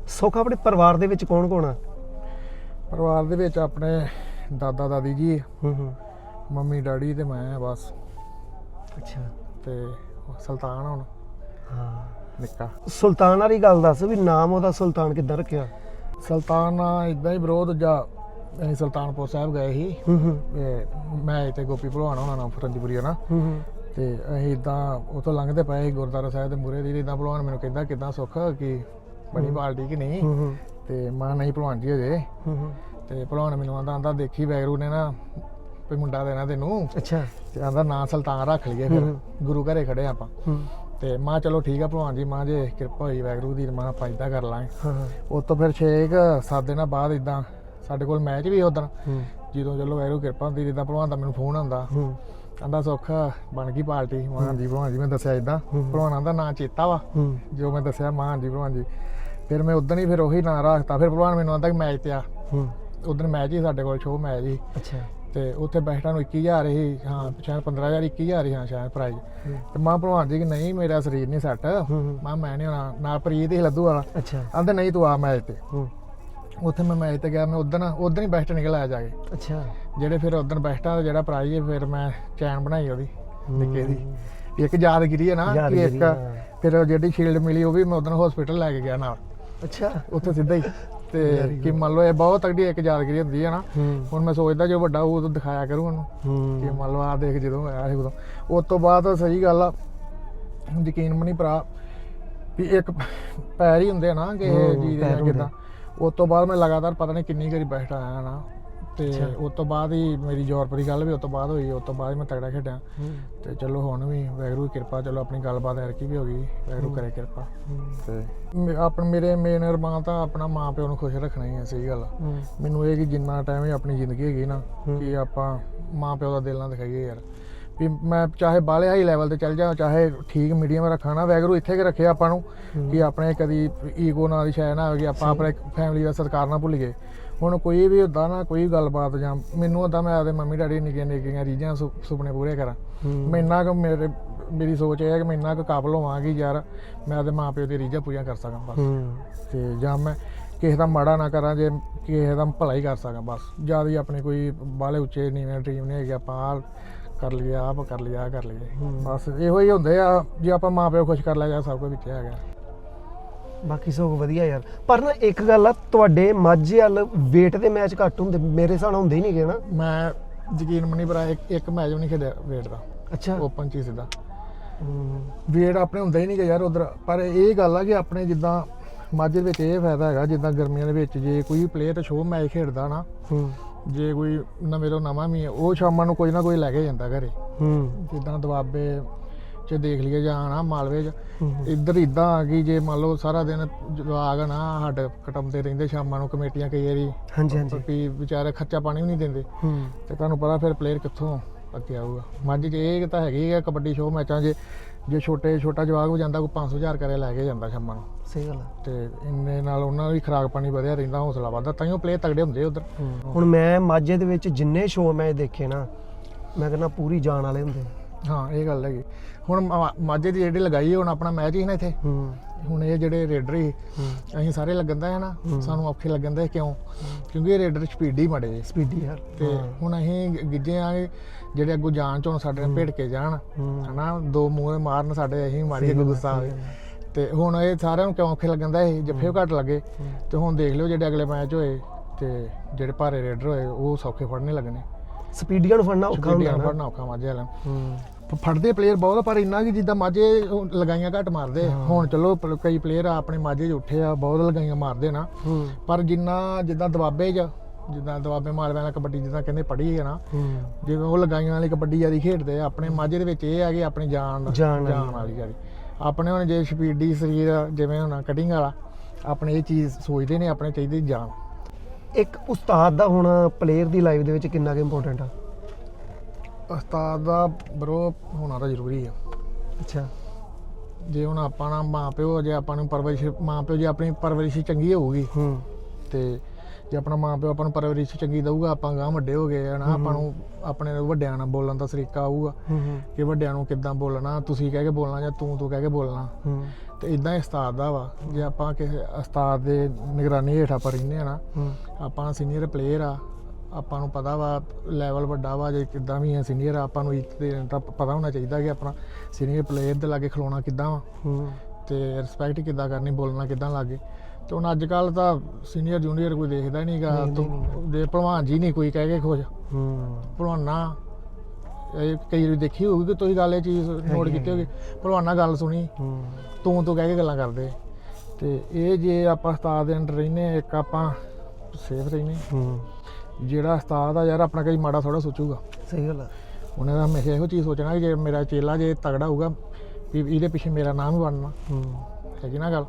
ਸੁੱਖ ਆਪਣੇ ਪਰਿਵਾਰ ਦੇ ਵਿੱਚ ਕੌਣ ਕੌਣ ਆ? ਪਰਿਵਾਰ ਦੇ ਵਿੱਚ ਆਪਣੇ ਦਾਦਾ ਦਾਦੀ ਜੀ ਹੂੰ ਹੂੰ। ਮੰਮੀ ਡੈਡੀ ਤੇ ਮੈਂ ਬਸ। ਅੱਛਾ। ਤੇ ਸੁਲਤਾਨ ਹੁਣ। ਹਾਂ। ਨਿੱਕਾ ਸੁਲਤਾਨ ਵਾਲੀ ਗੱਲ ਦੱਸ ਵੀ ਨਾਮ ਉਹਦਾ ਸੁਲਤਾਨ ਕਿੱਦਾਂ ਰੱਖਿਆ? ਸੁਲਤਾਨ ਇਦਾਂ ਹੀ ਬਰੋ ਦੂਜਾ ਅਸੀਂ ਸੁਲਤਾਨਪੁਰ ਸਾਹਿਬ ਗਏ ਸੀ। ਹੂੰ ਹੂੰ। ਤੇ ਮੈਂ ਤੇ ਗੋਪੀ ਭਲਵਾਨ ਹੋਣਾ ਨਾਲ ਫਰੰਦੀਪੁਰੀ ਨਾ। ਹੂੰ ਹੂੰ। ਤੇ ਅਸੀਂ ਇਦਾਂ ਉਤੋਂ ਲੰਘਦੇ ਪਏ ਸੀ ਗੁਰਦੁਆਰਾ ਸਾਹਿਬ ਦੇ ਮੂਹਰੇ ਦੀ ਇਦਾਂ ਭਲਵਾਨ ਮੈਨੂੰ ਕਹਿੰਦਾ ਕਿਦਾਂ ਸੁੱਖ ਕਿ ਬਣੀ ਪਾਰਟੀ ਕਿ ਨਹੀਂ। ਹੂੰ ਹੂੰ। ਤੇ ਮੈਂ ਨਹੀਂ ਭਲਵਾਨ ਜੀ ਹਜੇ ਹੂੰ ਹੂੰ। ਤੇ ਭਲਵਾਨ ਮੈਨੂੰ ਆਂਦਾ ਆਂਦਾ ਦੇਖੀ ਵੈਗਰੂ ਨੇ ਨਾ ਵੀ ਮੁੰਡਾ ਦੇਣਾ ਤੈਨੂੰ। ਅੱਛਾ। ਤੇ ਆਂਦਾ ਨਾਂ ਸੁਲਤਾਨ ਰੱਖ ਲਈਏ ਫਿਰ। ਗੁਰੂ ਘਰੇ ਖੜੇ ਆਪਾਂ। ਹੂੰ। ਤੇ ਮਾਂ ਚਲੋ ਠੀਕ ਆ ਭਲਵਾਨ ਜੀ ਮਾਂ ਜੇ ਕਿਰਪਾ ਹੋਈ ਵੈਗਰੂ ਦੀ ਮਾਂ ਆਪਾਂ ਇਦਾਂ ਕਰ ਲਾਂਗੇ। ਉਸ ਤੋਂ ਫਿਰ 6 7 ਦਿਨਾਂ ਬਾਅਦ ਇਦਾਂ ਸਾਡੇ ਕੋਲ ਮੈਚ ਵੀ ਉਦੋਂ। ਜਦੋਂ ਚਲੋ ਵੈਗਰੂ ਕਿਰਪਾ ਹੁੰਦੀ ਜਿੱਦਾਂ ਭਲਵਾਨ ਦਾ ਮੈਨੂੰ ਫੋਨ ਆਉਂਦਾ। ਕਹਿੰਦਾ ਸੌਖਾ ਬਣ ਗਈ ਪਾਰਟੀ। ਮਾਂ ਜੀ ਭਲਵਾਨ ਜੀ ਮੈਂ ਦੱਸਿਆ ਇਦਾਂ। ਭਲਵਾਨਾਂ ਦਾ ਨਾਂ ਚੇਤਾ ਵਾ। ਜੋ ਮੈਂ ਦੱਸਿਆ ਮਾਂ ਜੀ ਭਲਵਾਨ ਜੀ। ਫਿਰ ਮੈਂ ਉਦੋਂ ਹੀ ਫਿਰ ਉਹੀ ਨਾਂ ਰੱਖਤਾ। ਫਿਰ ਭਲਵਾਨ ਮੈਨੂੰ ਆਂਦਾ ਕਿ ਮੈਚ ਤੇ ਆ। ਉਦੋਂ ਮੈਚ ਹੀ ਸਾਡੇ ਕੋਲ ਸ਼ੋਅ ਮੈਚ ਹੀ। ਅੱਛਾ। ਤੇ ਉੱਥੇ ਬੈਠਾਂ ਨੂੰ 21000 ਹੀ ਹਾਂ ਸ਼ਾਇਦ 15000 21000 ਹੀ ਹਾਂ ਸ਼ਾਇਦ ਪ੍ਰਾਈਜ਼। ਤੇ ਮਾਂ ਭਲਵਾਨ ਜੀ ਕਿ ਨਹੀਂ ਮੇਰਾ ਸਰੀਰ ਨਹੀਂ ਸੈੱਟ। ਮਾਂ ਮੈਂ ਨਹੀਂ ਹੋਣਾ ਨਾਲ ਪ੍ਰੀਤ ਹੀ ਲੱਦੂ ਵਾਲਾ। ਅੱਛਾ। ਆਂਦੇ ਨਹੀਂ ਤੂੰ ਆ ਮੈਚ ਤੇ। ਉੱਥੇ ਮੈਂ ਮੈਚ ਤੇ ਗਿਆ ਮੈਂ ਉਦੋਂ ਉਦੋਂ ਹੀ ਬੈਸਟ ਨਿਕਲ ਆਇਆ ਜਾ ਕੇ। ਅੱਛਾ। ਜਿਹੜੇ ਫਿਰ ਉਦੋਂ ਬੈਸਟਾਂ ਦਾ ਜਿਹੜਾ ਪ੍ਰਾਈਜ਼ ਹੈ ਫਿਰ ਮੈਂ ਚੈਨ ਬਣਾਈ ਉਹਦੀ ਨਿੱਕੇ ਦੀ। ਇੱਕ ਯਾਦਗਿਰੀ ਹੈ ਨਾ ਕਿ ਇੱਕ। ਫਿਰ ਜਿਹੜੀ ਸ਼ੀਲਡ ਮਿਲੀ ਉਹ ਵੀ ਮੈਂ ਉਦੋਂ ਹਸਪੀਟਲ ਲੈ ਕੇ ਗਿਆ ਨਾਲ। ਅੱਛਾ। ਉੱਥੇ ਸਿੱਧਾ ਹੀ। ਤੇ ਕਿ ਮੰਨ ਲਓ ਇਹ ਬਹੁਤ ਤਗੜੀ ਇੱਕ ਯਾਦਗਿਰੀ ਹੁੰਦੀ ਹੈ ਨਾ ਹੁਣ ਮੈਂ ਸੋਚਦਾ ਜੋ ਵੱਡਾ ਉਹ ਉਦੋਂ ਦਿਖਾਇਆ ਕਰੂ ਉਹਨੂੰ। ਕਿ ਮੰਨ ਲਓ ਆ ਦੇਖ ਜਦੋਂ ਆਇਆ ਸੀ ਉਦੋਂ। ਉਸ ਤੋਂ ਬਾਅਦ ਸਹੀ ਗੱਲ ਆ ਯਕੀਨ ਮਨੀ ਭਰਾ ਵੀ ਇੱਕ ਪੈਰ ਹੀ ਹੁੰਦੇ ਨਾ ਕਿ ਜੀ ਦੇ। ਕਿੱਦਾਂ। ਉਸ ਤੋਂ ਬਾਅਦ ਮੈਂ ਲਗਾਤਾਰ ਪਤਾ ਨਹੀਂ ਕਿੰਨੀ ਵਾਰੀ ਬੈਠ ਆਇਆ ਨਾ। ਤੇ। ਉਸ ਤੋਂ ਬਾਅਦ ਹੀ ਮੇਰੀ ਯੂਰਪ ਦੀ ਗੱਲ ਵੀ ਉਸ ਤੋਂ ਬਾਅਦ ਹੋਈ ਉਸ ਤੋਂ ਬਾਅਦ ਹੀ ਮੈਂ ਤਗੜਾ ਖੇਡਿਆ। ਹੂੰ। ਤੇ ਚਲੋ ਹੁਣ ਵੀ ਵੈਗਰੂ ਦੀ ਕਿਰਪਾ ਚਲੋ ਆਪਣੀ ਗੱਲਬਾਤ ਐਰਕੀ ਵੀ ਹੋ ਗਈ ਵੈਗਰੂ ਕਰੇ ਕਿਰਪਾ। ਤੇ ਆਪਣ ਮੇਰੇ ਮੇਨ ਅਰਮਾਨ ਤਾਂ ਆਪਣਾ ਮਾਂ ਪਿਓ ਨੂੰ ਖੁਸ਼ ਰੱਖਣਾ ਹੀ ਹੈ ਸਹੀ ਗੱਲ। ਹੂੰ। ਮੈਨੂੰ ਇਹ ਕਿ ਜਿੰਨਾ ਟਾਈਮ ਹੀ ਆਪਣੀ ਜ਼ਿੰਦਗੀ ਹੈਗੀ ਨਾ ਹੂੰ। ਕਿ ਆਪਾਂ ਮਾਂ ਪਿਓ ਦਾ ਦਿਲ ਨਾ ਦਿਖਾਈਏ ਯਾਰ। ਵੀ ਮੈਂ ਚਾਹੇ ਬਾਲੇ ਹਾਈ ਲੈਵਲ ਤੇ ਚੱਲ ਜਾ ਚਾਹੇ ਠੀਕ ਮੀਡੀਅਮ ਰੱਖਾਂ ਨਾ ਵੈਗਰੂ ਇੱਥੇ ਕਿ ਰੱਖਿਆ ਆਪਾਂ ਨੂੰ ਕਿ ਆਪਣੇ ਕਦੀ ਈਗੋ ਨਾਲ ਦੀ ਸ਼ਾਇ ਨਾ ਹੋਵੇ ਆਪਾਂ ਆਪਣੇ ਫੈਮਿਲੀ ਦਾ ਸਤਿਕਾਰ ਨਾ ਭੁੱਲੀਏ। ਹੁਣ ਕੋਈ ਵੀ ਹੁੰਦਾ ਨਾ ਕੋਈ ਗੱਲਬਾਤ ਜਾਂ ਮੈਨੂੰ ਹੁੰਦਾ ਮੈਂ ਆਪਦੇ ਮੰਮੀ ਡੈਡੀ ਨਿੱਕੀਆਂ ਨਿੱਕੀਆਂ ਰੀਝਾਂ ਸੁ- ਸੁਪਨੇ ਪੂਰੇ ਕਰਾਂ। ਮੈਂ ਇੰਨਾ ਕੁ ਮੇਰੇ ਮੇਰੀ ਸੋਚ ਇਹ ਹੈ ਕਿ ਮੈਂ ਇੰਨਾ ਕੁ ਕਾਬਲ ਹੋਵਾਂ ਕਿ ਯਾਰ ਮੈਂ ਆਪਦੇ ਮਾਂ ਪਿਓ ਦੀ ਰੀਝਾਂ ਪੂਰੀਆਂ ਕਰ ਸਕਾਂ ਬਸ। ਹੂੰ। ਤੇ ਜਾਂ ਮੈਂ ਕਿਸੇ ਦਾ ਮਾੜਾ ਨਾ ਕਰਾਂ ਜੇ ਕਿਸੇ ਦਾ ਭਲਾ ਹੀ ਕਰ ਸਕਾਂ ਬਸ। ਜ਼ਿਆਦਾ ਹੀ ਆਪਣੇ ਕੋਈ ਬਾਹਲੇ ਉੱਚੇ ਨੀਵੇਂ ਡ੍ਰੀਮ ਨਹੀਂ ਹੈਗੇ ਆਪਾਂ ਆਹ ਕਰ ਲਈਏ ਆਪ ਕਰ ਲਈਏ ਆ ਕਰ ਲਈਏ। ਬਸ ਇਹੋ ਹੀ ਹੁੰਦੇ ਆ ਜੇ ਆਪਾਂ ਮਾਂ ਪਿਓ ਖੁਸ਼ ਕਰ ਲਿਆ ਜਾਂ ਸਭ ਕੁਝ ਵਿੱਚ ਹੈਗਾ। ਬਾਕੀ ਸਭ ਵਧੀਆ ਯਾਰ। ਪਰ ਨਾ ਇੱਕ ਗੱਲ ਆ ਤੁਹਾਡੇ ਮਾਝੇ ਵਾਲ weight ਦੇ ਮੈਚ ਘੱਟ ਹੁੰਦੇ ਮੇਰੇ ਹਿਸਾਬ ਨਾਲ ਹੁੰਦੇ ਹੀ ਨਹੀਂਗੇ ਨਾ। ਮੈਂ ਯਕੀਨ ਮੰਨੀ ਭਰਾ ਇੱਕ ਇੱਕ ਮੈਚ ਵੀ ਨਹੀਂ ਖੇਡਿਆ ਵੇਟ ਦਾ। ਅੱਛਾ। ਓਪਨ ਚ ਹੀ। ਸਿੱਧਾ ਵੇਟ ਆਪਣੇ ਹੁੰਦਾ ਹੀ ਨਹੀਂ ਗਾ ਯਾਰ ਉਧਰ। ਪਰ ਇਹ ਗੱਲ ਆ ਕਿ ਆਪਣੇ ਜਿੱਦਾਂ ਮਾਝੇ ਵਿੱਚ ਇਹ ਫਾਇਦਾ ਹੈਗਾ ਜਿੱਦਾਂ ਗਰਮੀਆਂ ਦੇ ਵਿੱਚ ਜੇ ਕੋਈ ਪਲੇਅਰ ਸ਼ੋਅ ਮੈਚ ਖੇਡਦਾ ਨਾ ਜੇ ਕੋਈ ਨਵੇਂ ਤੋਂ ਨਵਾਂ ਵੀ ਹੈ ਉਹ ਸ਼ਾਮਾਂ ਨੂੰ ਕੋਈ ਨਾ ਕੋਈ ਲੈ ਕੇ ਜਾਂਦਾ ਘਰੇ। ਹੂੰ। ਜਿੱਦਾਂ ਦਵਾਬੇ ਚ ਦੇਖ ਲਈਏ ਜਾਂ ਨਾ ਮਾਲਵੇ ਚ। ਹੂੰ। ਇੱਧਰ ਇਦਾਂ ਆ ਗਈ ਜੇ ਮੰਨ ਲਓ ਸਾਰਾ ਦਿਨ ਜਵਾਗ ਨਾ ਹੱਡ ਕਟਮਦੇ ਰਹਿੰਦੇ ਸ਼ਾਮਾਂ ਨੂੰ ਕਮੇਟੀਆਂ ਕਈ ਵਾਰੀ। ਹਾਂਜੀ ਹਾਂਜੀ। ਵੀ ਵਿਚਾਰੇ ਖਰਚਾ ਪਾਣੀ ਵੀ ਨਹੀਂ ਦਿੰਦੇ। ਹੂੰ। ਤੇ ਤੁਹਾਨੂੰ ਪਤਾ ਫਿਰ ਪਲੇਅਰ ਕਿੱਥੋਂ ਅੱਗੇ ਆਊਗਾ। ਮੱਝ ਚ ਇਹ ਤਾਂ ਹੈਗੀ ਹੈ ਕਬੱਡੀ ਸ਼ੋਅ ਮੈਚਾਂ 'ਚ ਜੇ ਛੋਟੇ ਛੋਟਾ ਜਵਾਗ ਵੀ ਜਾਂਦਾ ਕੋਈ 500000 ਕਰੇ ਲੈ ਕੇ ਜਾਂਦਾ ਸ਼ਾਮਾਂ ਨੂੰ। ਸਹੀ ਗੱਲ ਆ। ਤੇ ਇੰਨੇ ਨਾਲ ਉਹਨਾਂ ਦਾ ਵੀ ਖਰਾਕ ਪਾਣੀ ਵਧਿਆ ਰਹਿੰਦਾ ਹੌਸਲਾ ਵਧਦਾ ਤਾਂ ਹੀ ਉਹ ਪਲੇਅਰ ਤਗੜੇ ਹੁੰਦੇ ਉਧਰ। ਹੁਣ ਮੈਂ ਮਾਝੇ ਦੇ ਵਿੱਚ ਜਿੰਨੇ ਸ਼ੋਅ ਮੈਚ ਦੇਖੇ ਨਾ ਮੈਂ ਕਹਿੰਦਾ ਪੂਰੀ ਜਾਨ ਵਾਲੇ ਹੁੰਦੇ ਹਾਂ ਇਹ ਗੱਲ ਹੈਗੀ। ਹੁਣ ਮਾ- ਮਾਝੇ ਦੀ ਜਿਹੜੀ ਲਗਾਈ ਹੈ, ਹੁਣ ਆਪਣਾ ਮੈਚ ਹੀ ਨਾ ਇੱਥੇ। ਹੂੰ। ਹੁਣ ਇਹ ਜਿਹੜੇ ਰੇਡਰ ਹੀ ਅਸੀਂ ਸਾਰੇ ਲੱਗਣ ਦਾ ਹੈ ਨਾ ਸਾਨੂੰ ਔਖੇ ਲੱਗਣ ਦੇ ਕਿਉਂ? ਕਿਉਂਕਿ ਇਹ ਰੇਡਰ ਸਪੀਡੀ ਮੜੇ ਜੇ। ਸਪੀਡੀ ਯਾਰ ਤੇ ਹੁਣ ਅਸੀਂ ਗਿੱਜੇ ਆ ਜਿਹੜੇ ਅੱਗੋਂ ਜਾਣ ਚੋਂ ਸਾਡੇ ਨਾਲ ਭਿੜ ਕੇ ਜਾਣ। ਹੂੰ। ਹਨਾ ਦੋ ਮੂੰਹ ਮਾਰਨ ਸਾਡੇ ਅਸੀਂ ਮਾਰੀ ਅੱਗੋਂ ਗੁੱਸਾ ਆਵੇ ਤੇ ਹੁਣ ਇਹ ਸਾਰਿਆਂ ਨੂੰ ਕਿਉਂ ਔਖੇ ਲੱਗਣ ਦਾ ਇਹ? ਜੱਫੇ ਘੱਟ ਲੱਗੇ। ਤੇ ਹੁਣ ਦੇਖ ਲਿਓ ਜਿਹੜੇ ਅਗਲੇ ਮੈਚ ਹੋਏ ਤੇ ਜਿਹੜੇ ਭਾਰੇ ਰੇਡਰ ਹੋਏ ਉਹ ਸੌਖੇ ਫੜਨੇ ਲੱਗਣੇ। ਸਪੀਡੀਆਂ ਨੂੰ ਫੜਨਾ ਔਖਾ ਹੁੰਦਾ ਨਾ ਫੜਨਾ ਔਖਾ ਮਾਝੇ ਵਾਲਿਆਂ ਨੂੰ। ਹੂੰ। ਫੜਦੇ ਪਲੇਅਰ ਬਹੁਤ ਆ, ਪਰ ਇੰਨਾ ਕਿ ਜਿੱਦਾਂ ਮਾਝੇ ਲਗਾਈਆਂ ਘੱਟ ਮਾਰਦੇ। ਹੁਣ ਚਲੋ ਕਈ ਪਲੇਅਰ ਆਪਣੇ ਮਾਝੇ 'ਚ ਉੱਠੇ ਆ ਬਹੁਤ ਲਗਾਈਆਂ ਮਾਰਦੇ ਨਾ। ਪਰ ਜਿੰਨਾ ਜਿੱਦਾਂ ਦਬਾਬੇ 'ਚ ਜਿੱਦਾਂ ਦਬਾਬੇ ਮਾਲਵਿਆਂ ਨਾਲ ਕਬੱਡੀ ਜਿੱਦਾਂ ਕਹਿੰਦੇ ਪੜ੍ਹੀ ਹੈ ਨਾ। ਜਿਵੇਂ ਉਹ ਲਗਾਈਆਂ ਵਾਲੀ ਕਬੱਡੀ ਜ਼ਿਆਦਾ ਖੇਡਦੇ ਆ ਆਪਣੇ ਮਾਝੇ ਦੇ ਵਿੱਚ ਇਹ ਆ ਕਿ ਆਪਣੀ ਜਾਨ ਜਾਨ ਵਾਲੀ। ਵਾਲੀ ਜਿਆਦੀ ਆਪਣੇ ਹੁਣ ਜੇ ਸਪੀਡੀ ਸਰੀਰ ਜਿਵੇਂ ਹੁਣ ਕਟਿੰਗ ਵਾਲਾ ਆਪਣੇ ਇਹ ਚੀਜ਼ ਸੋਚਦੇ ਨੇ ਆਪਣੇ ਚਾਹੀਦੀ ਜਾਨ। ਇੱਕ ਉਸਤਾਦ ਦਾ ਹੋਣਾ ਪਲੇਅਰ ਦੀ ਲਾਈਫ ਦੇ ਵਿੱਚ ਕਿੰਨਾ ਕੁ ਇੰਪੋਰਟੈਂਟ ਆ? ਉਸਤਾਦ ਦਾ ਬਰੋ ਹੋਣਾ ਤਾਂ ਜ਼ਰੂਰੀ ਆ। ਅੱਛਾ। ਜੇ ਹੁਣ ਆਪਾਂ ਨਾ ਮਾਂ ਪਿਓ ਜੇ ਆਪਾਂ ਨੂੰ ਪਰਵਰਿਸ਼ ਮਾਂ ਪਿਓ ਜੇ ਆਪਣੀ ਪਰਵਰਿਸ਼ ਚੰਗੀ ਹੋਊਗੀ ਹੂੰ। ਤੇ ਜੇ ਆਪਣਾ ਮਾਂ ਪਿਓ ਆਪਾਂ ਨੂੰ ਪਰਵਰਿਸ਼ ਚੰਗੀ ਦਊਗਾ ਆਪਾਂ ਗਾਂ ਵੱਡੇ ਹੋ ਗਏ ਹਨਾ ਆਪਾਂ ਨੂੰ ਆਪਣੇ ਵੱਡਿਆਂ ਨਾਲ ਬੋਲਣ ਦਾ ਤਰੀਕਾ ਆਊਗਾ। ਹੂੰ ਹੂੰ। ਕਿ ਵੱਡਿਆਂ ਨੂੰ ਕਿੱਦਾਂ ਬੋਲਣਾ ਤੁਸੀਂ ਕਹਿ ਕੇ ਬੋਲਣਾ ਜਾਂ ਤੂੰ ਤੂੰ ਕਹਿ ਕੇ ਬੋਲਣਾ। ਹੂੰ। ਤੇ ਇਦਾਂ ਹੀ ਉਸਤਾਦ ਦਾ ਵਾ। ਜੇ ਆਪਾਂ ਕਿਸੇ ਉਸਤਾਦ ਦੇ ਨਿਗਰਾਨੀ ਹੇਠ ਆਪਾਂ ਰਹਿੰਦੇ ਆ ਨਾ ਹੂੰ। ਆਪਾਂ ਸੀਨੀਅਰ ਪਲੇਅਰ ਆ ਆਪਾਂ ਨੂੰ ਪਤਾ ਵਾ ਲੈਵਲ ਵੱਡਾ ਵਾ ਜੇ ਕਿੱਦਾਂ ਵੀ ਆ ਸੀਨੀਅਰ ਆਪਾਂ ਨੂੰ ਦੇਣ ਦਾ ਪਤਾ ਹੋਣਾ ਚਾਹੀਦਾ ਕਿ ਆਪਣਾ ਸੀਨੀਅਰ ਪਲੇਅਰ ਦੇ ਲਾਗੇ ਖਲੋਣਾ ਕਿੱਦਾਂ ਵਾ। ਹੂੰ। ਤੇ ਰਿਸਪੈਕਟ ਕਿੱਦਾਂ ਕਰਨੀ ਬੋਲਣਾ ਕਿੱਦਾਂ ਲੱਗੇ। ਤੇ ਹੁਣ ਅੱਜ ਕੱਲ ਤਾਂ ਸੀਨੀਅਰ ਜੂਨੀਅਰ ਕੋਈ ਦੇਖਦਾ ਨਹੀਂਗਾ ਜੇ ਭਲਵਾਨ ਜੀ ਨਹੀਂ ਕੋਈ ਕਹਿ ਕੇ ਖੁਸ਼। ਹੂੰ। ਭਲਵਾਨਾ ਇਹ ਕਈ ਵਾਰੀ ਦੇਖੀ ਹੋਊਗੀ ਕਿ ਤੁਸੀਂ ਗੱਲ ਇਹ ਚੀਜ਼ ਨੋਟ ਕੀਤੀ ਹੋਗੀ। ਭਲਵਾਨਾ ਗੱਲ ਸੁਣੀ ਹੂੰ। ਤੂੰ ਤੂੰ ਕਹਿ ਕੇ ਗੱਲਾਂ ਕਰਦੇ। ਤੇ ਇਹ ਜੇ ਆਪਾਂ ਉਸਤਾਦ ਦੇ ਅੰਡਰ ਰਹਿੰਦੇ ਹਾਂ, ਇੱਕ ਆਪਾਂ ਸੇਫ ਰਹਿੰਦੇ ਹਾਂ। ਜਿਹੜਾ ਉਸਤਾਦ ਆ ਯਾਰ ਆਪਣਾ ਕਈ ਮਾੜਾ ਥੋੜਾ ਸੋਚੂਗਾ। ਸਹੀ ਗੱਲ ਆ। ਉਹਨੇ ਤਾਂ ਹਮੇਸ਼ਾ ਇਹੋ ਚੀਜ਼ ਸੋਚਣਾ ਕਿ ਜੇ ਮੇਰਾ ਚੇਲਾ ਜੇ ਤਗੜਾ ਹੋਊਗਾ ਵੀ ਇਹਦੇ ਪਿੱਛੇ ਮੇਰਾ ਨਾਮ ਵੀ ਬਣਨਾ। ਹੂੰ। ਹੈਗੀ ਨਾ ਗੱਲ।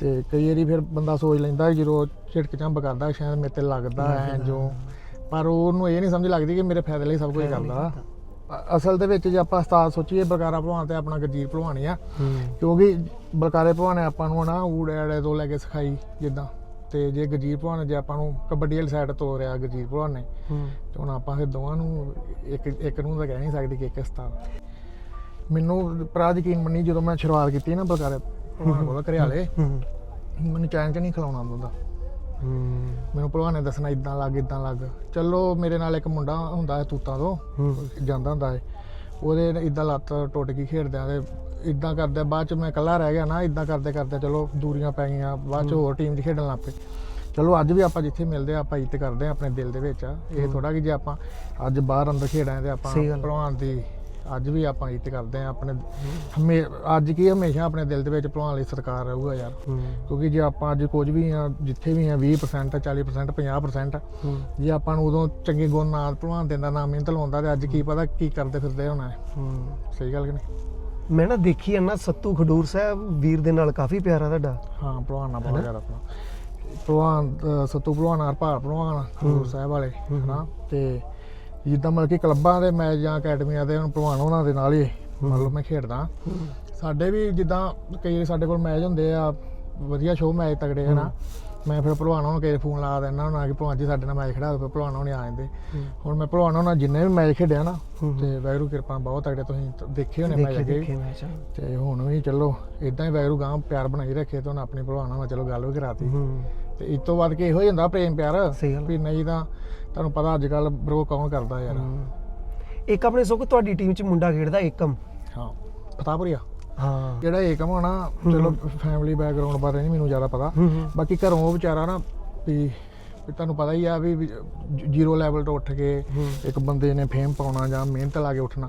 ਤੇ ਕਈ ਵਾਰੀ ਫਿਰ ਬੰਦਾ ਸੋਚ ਲੈਂਦਾ ਜਦੋਂ ਝਿੜਕ ਝੰਬ ਕਰਦਾ ਸ਼ਾਇਦ ਮੇਰੇ ਤੇ ਲੱਗਦਾ ਐ ਜੋ ਪਰ ਉਹਨੂੰ ਇਹ ਨਹੀਂ ਸਮਝ ਲੱਗਦੀ ਕਿ ਮੇਰੇ ਫਾਇਦੇ ਲਈ ਸਭ ਕੁਝ ਕਰਦਾ। ਅਸਲ ਦੇ ਵਿੱਚ ਜੇ ਆਪਾਂ ਉਸਤਾਦ ਸੋਚੀਏ ਬਲਕਾਰਾ ਭਲਵਾਨ ਤੇ ਆਪਣਾ ਗਜੀਰ ਭਲਵਾਨ ਹੀ ਆ। ਕਿਉਂਕਿ ਬਲਕਾਰੇ ਭਲਵਾਨ ਨੇ ਆਪਾਂ ਨੂੰ ਨਾ ਊੜੇ ਆੜੇ ਤੋਂ ਲੈ ਕੇ ਸਿਖਾਈ ਜਿੱਦਾਂ। ਤੇ ਜੇ ਗਜੀਰ ਭਲਵਾਨ ਨੇ ਜੇ ਆਪਾਂ ਨੂੰ ਕਬੱਡੀ ਵਾਲੀ ਸਾਈਡ ਤੋਂ ਰਿਆ ਗਜੀਰ ਭਲਵਾਨ ਨੇ ਤੇ ਹੁਣ ਆਪਾਂ ਫਿਰ ਦੋਵਾਂ ਨੂੰ ਇੱਕ ਇੱਕ ਨੂੰ ਤਾਂ ਕਹਿ ਨਹੀਂ ਸਕਦੇ ਕਿ ਇੱਕ ਉਸਤਾਦ। ਮੈਨੂੰ ਭਰਾ ਯਕੀਨ ਮੰਨੀ ਜਦੋਂ ਮੈਂ ਸ਼ੁਰੂਆਤ ਕੀਤੀ ਨਾ ਬਲਕਾਰੇ ਭਲਵਾਨ ਕੋਲ ਘਰਿਆਲੇ ਹੂੰ ਮੈਨੂੰ ਚੈਨ ਚ ਨਹੀਂ ਖਿਲਾਉਣਾ ਹੁੰਦਾ ਹੂੰ। ਮੈਨੂੰ ਭਲਵਾਨ ਨੇ ਦੱਸਣਾ ਇਦਾਂ ਲੱਗ ਇਦਾਂ ਲੱਗ। ਚਲੋ ਮੇਰੇ ਨਾਲ ਇੱਕ ਮੁੰਡਾ ਹੁੰਦਾ ਹੈ ਤੂਤਾਂ ਤੋਂ ਜਾਂਦਾ ਹੁੰਦਾ ਹੈ। ਉਹਦੇ ਇਦਾਂ ਲੱਤ ਟੁੱਟ ਗਈ ਖੇਡਦਿਆਂ ਤੇ ਇਦਾਂ ਕਰਦੇ ਬਾਅਦ ਚ ਮੈਂ ਇਕੱਲਾ ਰਹਿ ਗਿਆ ਨਾ ਇਦਾਂ ਕਰਦੇ ਕਰਦੇ ਚਲੋ ਦੂਰੀਆਂ ਪੈ ਗਈਆਂ ਬਾਅਦ ਚ ਹੋਰ ਟੀਮ 'ਚ ਖੇਡਣ ਲੱਗ ਪਏ। ਚਲੋ ਅੱਜ ਵੀ ਆਪਾਂ ਜਿੱਥੇ ਮਿਲਦੇ ਆ ਆਪਾਂ ਇੱਜ਼ਤ ਕਰਦੇ ਆ ਆਪਣੇ ਦਿਲ ਦੇ ਵਿੱਚ। ਇਹ ਥੋੜਾ ਕਿ ਜੇ ਆਪਾਂ ਅੱਜ ਬਾਹਰ ਅੰਦਰ ਖੇਡਾਂ ਤੇ ਆਪਾਂ। ਭਲਵਾਨ ਦੀ ਅੱਜ ਵੀ ਆਪਾਂ ਇੱਜ਼ਤ ਕਰਦੇ ਆ ਆਪਣੇ ਹਮੇ ਅੱਜ ਕੀ ਹਮੇਸ਼ਾ ਆਪਣੇ ਦਿਲ ਦੇ ਵਿੱਚ ਭਲਵਾਨ ਲਈ ਸਰਕਾਰ ਰਹੂਗਾ ਯਾਰ। ਕਿਉਂਕਿ ਜੇ ਆਪਾਂ ਅੱਜ ਕੁਝ ਵੀ ਆ ਜਿੱਥੇ ਵੀ ਆ 20% 40% 50% ਹੂੰ। ਜੇ ਆਪਾਂ ਨੂੰ ਉਦੋਂ ਚੰਗੇ ਗੁਣ ਨਾ ਭਲਵਾਨ ਦਿੰਦਾ ਨਾ ਮਿਹਨਤ ਲਾਉਂਦਾ ਤੇ ਅੱਜ ਕੀ ਪਤਾ ਕੀ ਕਰਦੇ ਫਿਰਦੇ ਹੋਣਾ ਸਹੀ ਗੱਲ ਕਿ ਨਹੀਂ? ਮੈਂ ਨਾ ਦੇਖੀ ਆ ਨਾ ਸੱਤੂ ਖਡੂਰ ਸਾਹਿਬ ਵੀਰ ਦੇ ਨਾਲ ਕਾਫੀ ਪਿਆਰਾ ਤੁਹਾਡਾ। ਹਾਂ ਭਲਵਾਨ ਨਾਲ ਬਹੁਤ ਜ਼ਿਆਦਾ ਆਪਣਾ ਭਲਵਾਨ ਸੱਤੂ ਭਲਵਾਨ ਹਰਪਾਲ ਭਲਵਾਨ ਖਡੂਰ ਸਾਹਿਬ ਵਾਲੇ ਹਨਾ? ਤੇ ਜਿੱਦਾਂ ਮਤਲਬ ਕਿ ਕਲੱਬਾਂ ਦੇ ਮੈਚ ਜਾਂ ਅਕੈਡਮੀਆਂ ਦੇ ਹੁਣ ਭਲਵਾਨ ਉਹਨਾਂ ਦੇ ਨਾਲ ਹੀ ਮਤਲਬ ਮੈਂ ਖੇਡਦਾ। ਸਾਡੇ ਵੀ ਜਿੱਦਾਂ ਕਈ ਵਾਰੀ ਸਾਡੇ ਕੋਲ ਮੈਚ ਹੁੰਦੇ ਆ, ਵਧੀਆ ਸ਼ੋਅ ਮੈਚ ਤਗੜੇ ਹਨਾ? ਮੈਂ ਫਿਰ ਭਲਵਾਨਾਂ ਨੂੰ ਕਈ ਫੋਨ ਲਾ ਦਿੰਦਾ ਉਹਨਾਂ ਕਿ ਭਲਵਾਨ ਜੀ ਸਾਡੇ ਨਾਲ ਮੈਚ ਖੜਾ ਦਿਓ ਭਲਵਾਨਾਂ ਨੇ ਆ ਜਾਂਦੇ। ਹੁਣ ਮੈਂ ਭਲਵਾਨਾਂ ਨਾਲ ਜਿੰਨੇ ਵੀ ਮੈਚ ਖੇਡਿਆ ਨਾ ਤੇ ਵੈਰੂ ਕਿਰਪਾ ਬਹੁਤ ਤਗੜੇ ਤੁਸੀਂ ਦੇਖੇ ਹੋਣੇ ਮੈਚ ਦੇਖੇ ਅੱਗੇ ਤੇ ਹੁਣ ਵੀ ਚਲੋ ਇਦਾਂ ਹੀ ਵੈਰੂ ਗਾਂ ਪਿਆਰ ਬਣਾਈ ਰੱਖੇ ਤੇ ਹੁਣ ਆਪਣੀ ਭਲਵਾਨਾਂ ਨਾਲ ਚਲੋ ਗੱਲ ਵੀ ਕਰਾਤੀ। ਤੇ ਇਸ ਤੋਂ ਕੇ ਇਹੋ ਹੀ ਹੁੰਦਾ ਪ੍ਰੇਮ ਪਿਆਰ? ਵੀ ਨਹੀਂ ਤਾਂ ਤੁਹਾਨੂੰ ਪਤਾ ਅੱਜ ਕੱਲ ਬਰੋ ਕੌਣ ਕਰਦਾ ਯਾਰ। ਇੱਕ ਆਪਣੇ ਸੁੱਖ ਤੁਹਾਡੀ ਟੀਮ 'ਚ ਮੁੰਡਾ ਖੇਡਦਾ ਏਕਮ। ਹਾਂ ਫਤਾਪੁਰੀਆ ਹਾਂ। ਜਿਹੜਾ ਏਕਮ ਹੋਣਾ ਚਲੋ ਫੈਮਿਲੀ ਬੈਕਗ੍ਰਾਉਂਡ ਬਾਰੇ ਨਹੀਂ ਮੈਨੂੰ ਜ਼ਿਆਦਾ ਪਤਾ। ਬਾਕੀ ਘਰੋਂ ਉਹ ਵਿਚਾਰਾ ਨਾ ਵੀ ਤੁਹਾਨੂੰ ਪਤਾ ਹੀ ਆ ਵੀ ਜ਼ੀਰੋ ਲੈਵਲ ਤੋਂ ਉੱਠ ਕੇ ਇੱਕ ਬੰਦੇ ਨੇ ਫੇਮ ਪਾਉਣਾ ਜਾਂ ਮਿਹਨਤ ਲਾ ਕੇ ਉੱਠਣਾ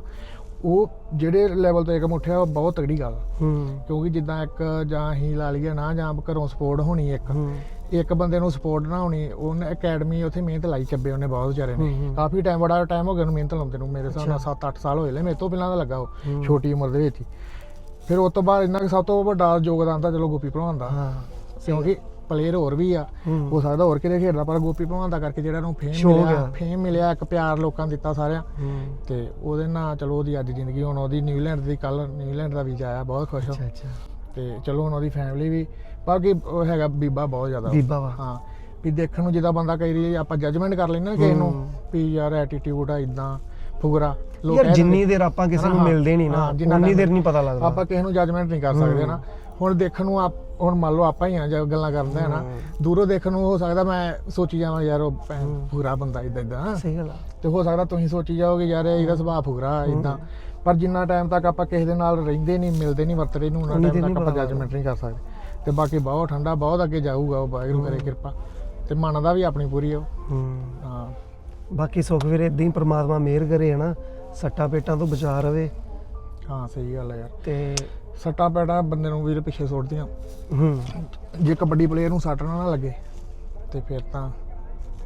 ਉਹ ਜਿਹੜੇ ਲੈਵਲ ਤੋਂ ਏਕਮ ਉੱਠਿਆ ਉਹ ਬਹੁਤ ਤਗੜੀ ਗੱਲ ਹੂੰ। ਕਿਉਂਕਿ ਜਿੱਦਾਂ ਇੱਕ ਜਾਂ ਹੀ ਲਾ ਲਈਏ ਨਾ ਜਾਂ ਘਰੋਂ ਸਪੋਰਟ ਹੋਣੀ ਇੱਕ ਇੱਕ ਬੰਦੇ ਨੂੰ ਸਪੋਰਟ ਨਾ ਹੋਣੀ ਉਹਨੇ ਅਕੈਡਮੀ ਉੱਥੇ ਮਿਹਨਤ ਲਾਈ ਚੱਬੇ ਉਹਨੇ ਬਹੁਤ ਵਿਚਾਰੇ ਨੇ। ਕਾਫੀ ਟਾਈਮ ਬੜਾ ਟਾਈਮ ਹੋ ਗਿਆ ਉਹਨੂੰ ਮਿਹਨਤ ਲਾਉਂਦੇ ਨੂੰ ਮੇਰੇ ਹਿਸਾਬ ਨਾਲ 7-8 ਸਾਲ ਹੋਏ ਲੈ ਮੇਰੇ ਤੋਂ ਪਹਿਲਾਂ ਦਾ ਲੱਗਾ ਉਹ ਛੋਟੀ ਉਮਰ ਦੇ ਵਿੱਚ ਹੀ। ਫਿਰ ਉਸ ਤੋਂ ਬਾਅਦ ਇਹਨਾਂ ਸਭ ਤੋਂ ਵੱਡਾ ਯੋਗਦਾਨ ਤਾਂ ਚਲੋ ਗੋਪੀ ਭਲਵਾਨ ਦਾ। ਹਾਂ ਕਿਉਂਕਿ ਪਲੇਅਰ ਹੋਰ ਵੀ ਆ। ਹੂੰ। ਸਕਦਾ ਹੋਰ ਕਿਤੇ ਖੇਡਦਾ ਪਰ ਗੋਪੀ ਭਲਵਾਨ ਦਾ ਕਰਕੇ ਜਿਹੜਾ ਨੂੰ ਫੇਮ ਮਿਲਿਆ। ਫੇਮ ਮਿਲਿਆ ਇੱਕ ਪਿਆਰ ਲੋਕਾਂ ਨੇ ਦਿੱਤਾ ਸਾਰਿਆਂ। ਤੇ ਉਹਦੇ ਨਾਲ ਚਲੋ ਉਹਦੀ ਅੱਜ ਜ਼ਿੰਦਗੀ ਹੁਣ ਉਹਦੀ ਨਿਊਜ਼ੀਲੈਂਡ ਦੀ ਕੱਲ ਨਿਊਜ਼ੀਲੈਂਡ ਦਾ ਵੀਜ਼ਾ ਆਇਆ ਬਹੁਤ ਖੁਸ਼ ਹਾਂ। ਅੱਛਾ ਅੱਛਾ। ਤੇ ਚਲੋ ਹੁਣ ਉਹਦੀ ਫੈਮਿਲੀ ਵੀ ਬਾਕੀ ਉਹ ਹੈਗਾ ਬੀਬਾ ਬਹੁਤ ਜ਼ਿਆਦਾ। ਬੀਬਾ ਵਾ। ਹਾਂ ਵੀ ਦੇਖਣ ਨੂੰ ਜਿੱਦਾਂ ਬੰਦਾ ਕਈ ਵਾਰੀ ਆਪਾਂ ਜੱਜਮੈਂਟ ਕਰ ਨਾ ਕਿਸੇ ਨੂੰ। ਵੀ ਯਾਰ ਐਟੀਟਿਊਡ ਆ ਇਦਾਂ ਫੁਗਰਾ ਲੋਕ ਯਾਰ ਜਿੰਨੀ ਦੇਰ ਆਪਾਂ ਕਿਸੇ ਨੂੰ ਮਿਲਦੇ ਨਹੀਂ ਨਾ ਉਨੀ ਦੇਰ ਨਹੀਂ ਪਤਾ ਲੱਗਦਾ। ਆਪਾਂ ਕਿਸੇ ਨੂੰ ਜੱਜਮੈਂਟ ਨਹੀਂ ਕਰ ਸਕਦੇ ਨਾ। ਹੁਣ ਦੇਖਣ ਨੂੰ ਆਪ ਹੁਣ ਮੰਨ ਲਓ ਆਪਾਂ ਹੀ ਆ ਜਦ ਗੱਲਾਂ ਕਰਦੇ ਆ ਨਾ। ਦੂਰੋਂ ਦੇਖਣ ਨੂੰ ਹੋ ਸਕਦਾ ਮੈਂ ਸੋਚੀ ਜਾਵਾਂ ਯਾਰ ਉਹ ਫੁਗਰਾ ਬੰਦਾ ਇਦਾਂ ਇਦਾਂ ਸਹੀ ਗੱਲ ਆ। ਤੇ ਹੋ ਸਕਦਾ ਤੁਸੀਂ ਸੋਚੀ ਜਾਓਗੇ ਯਾਰ ਇਹਦਾ ਸੁਭਾਅ ਫੁਗਰਾ ਇਦਾਂ ਪਰ ਜਿੰਨਾ ਟਾਈਮ ਤੱਕ ਆਪਾਂ ਕਿਸੇ ਦੇ ਨਾਲ ਰਹਿੰਦੇ ਨਹੀਂ ਮਿਲਦੇ ਨਹੀਂ ਵਰਤਦੇ ਨਹੀਂ ਉਹਨਾਂ ਟਾਈਮ ਤੱਕ ਆਪਾਂ ਜੱਜਮੈਂਟ ਨਹੀਂ ਕਰ ਸਕਦੇ। ਤੇ ਬਾਕੀ ਬਹੁਤ ਠੰਡਾ ਬਹੁਤ ਅੱਗੇ ਜਾਊਗਾ ਉਹ ਵਾਹਿਗੁਰੂ ਕਰੇ ਕਿਰਪਾ। ਤੇ ਮਨ ਦਾ ਵੀ ਆਪਣੀ ਪੂਰੀ ਹੂੰ। ਹਾਂ। ਬਾਕੀ ਸੁੱਖ ਵੀਰੇ ਇਦਾਂ ਹੀ ਪ੍ਰਮਾਤਮਾ ਮਿਹਰ ਕਰੇ ਹਨਾ ਸੱਟਾ ਪੇਟਾਂ ਤੋਂ ਬਚਾ ਰਵੇ। ਹਾਂ ਸਹੀ ਗੱਲ ਹੈ ਯਾਰ। ਤੇ ਸੱਟਾ ਪੈੜਾ ਬੰਦੇ ਨੂੰ ਵੀਰ ਪਿੱਛੇ ਸੁੱਟਦੀਆਂ। ਹੂੰ। ਜੇ ਕਬੱਡੀ ਪਲੇਅਰ ਨੂੰ ਸੱਟ ਨਾ ਲੱਗੇ ਤੇ ਫਿਰ ਤਾਂ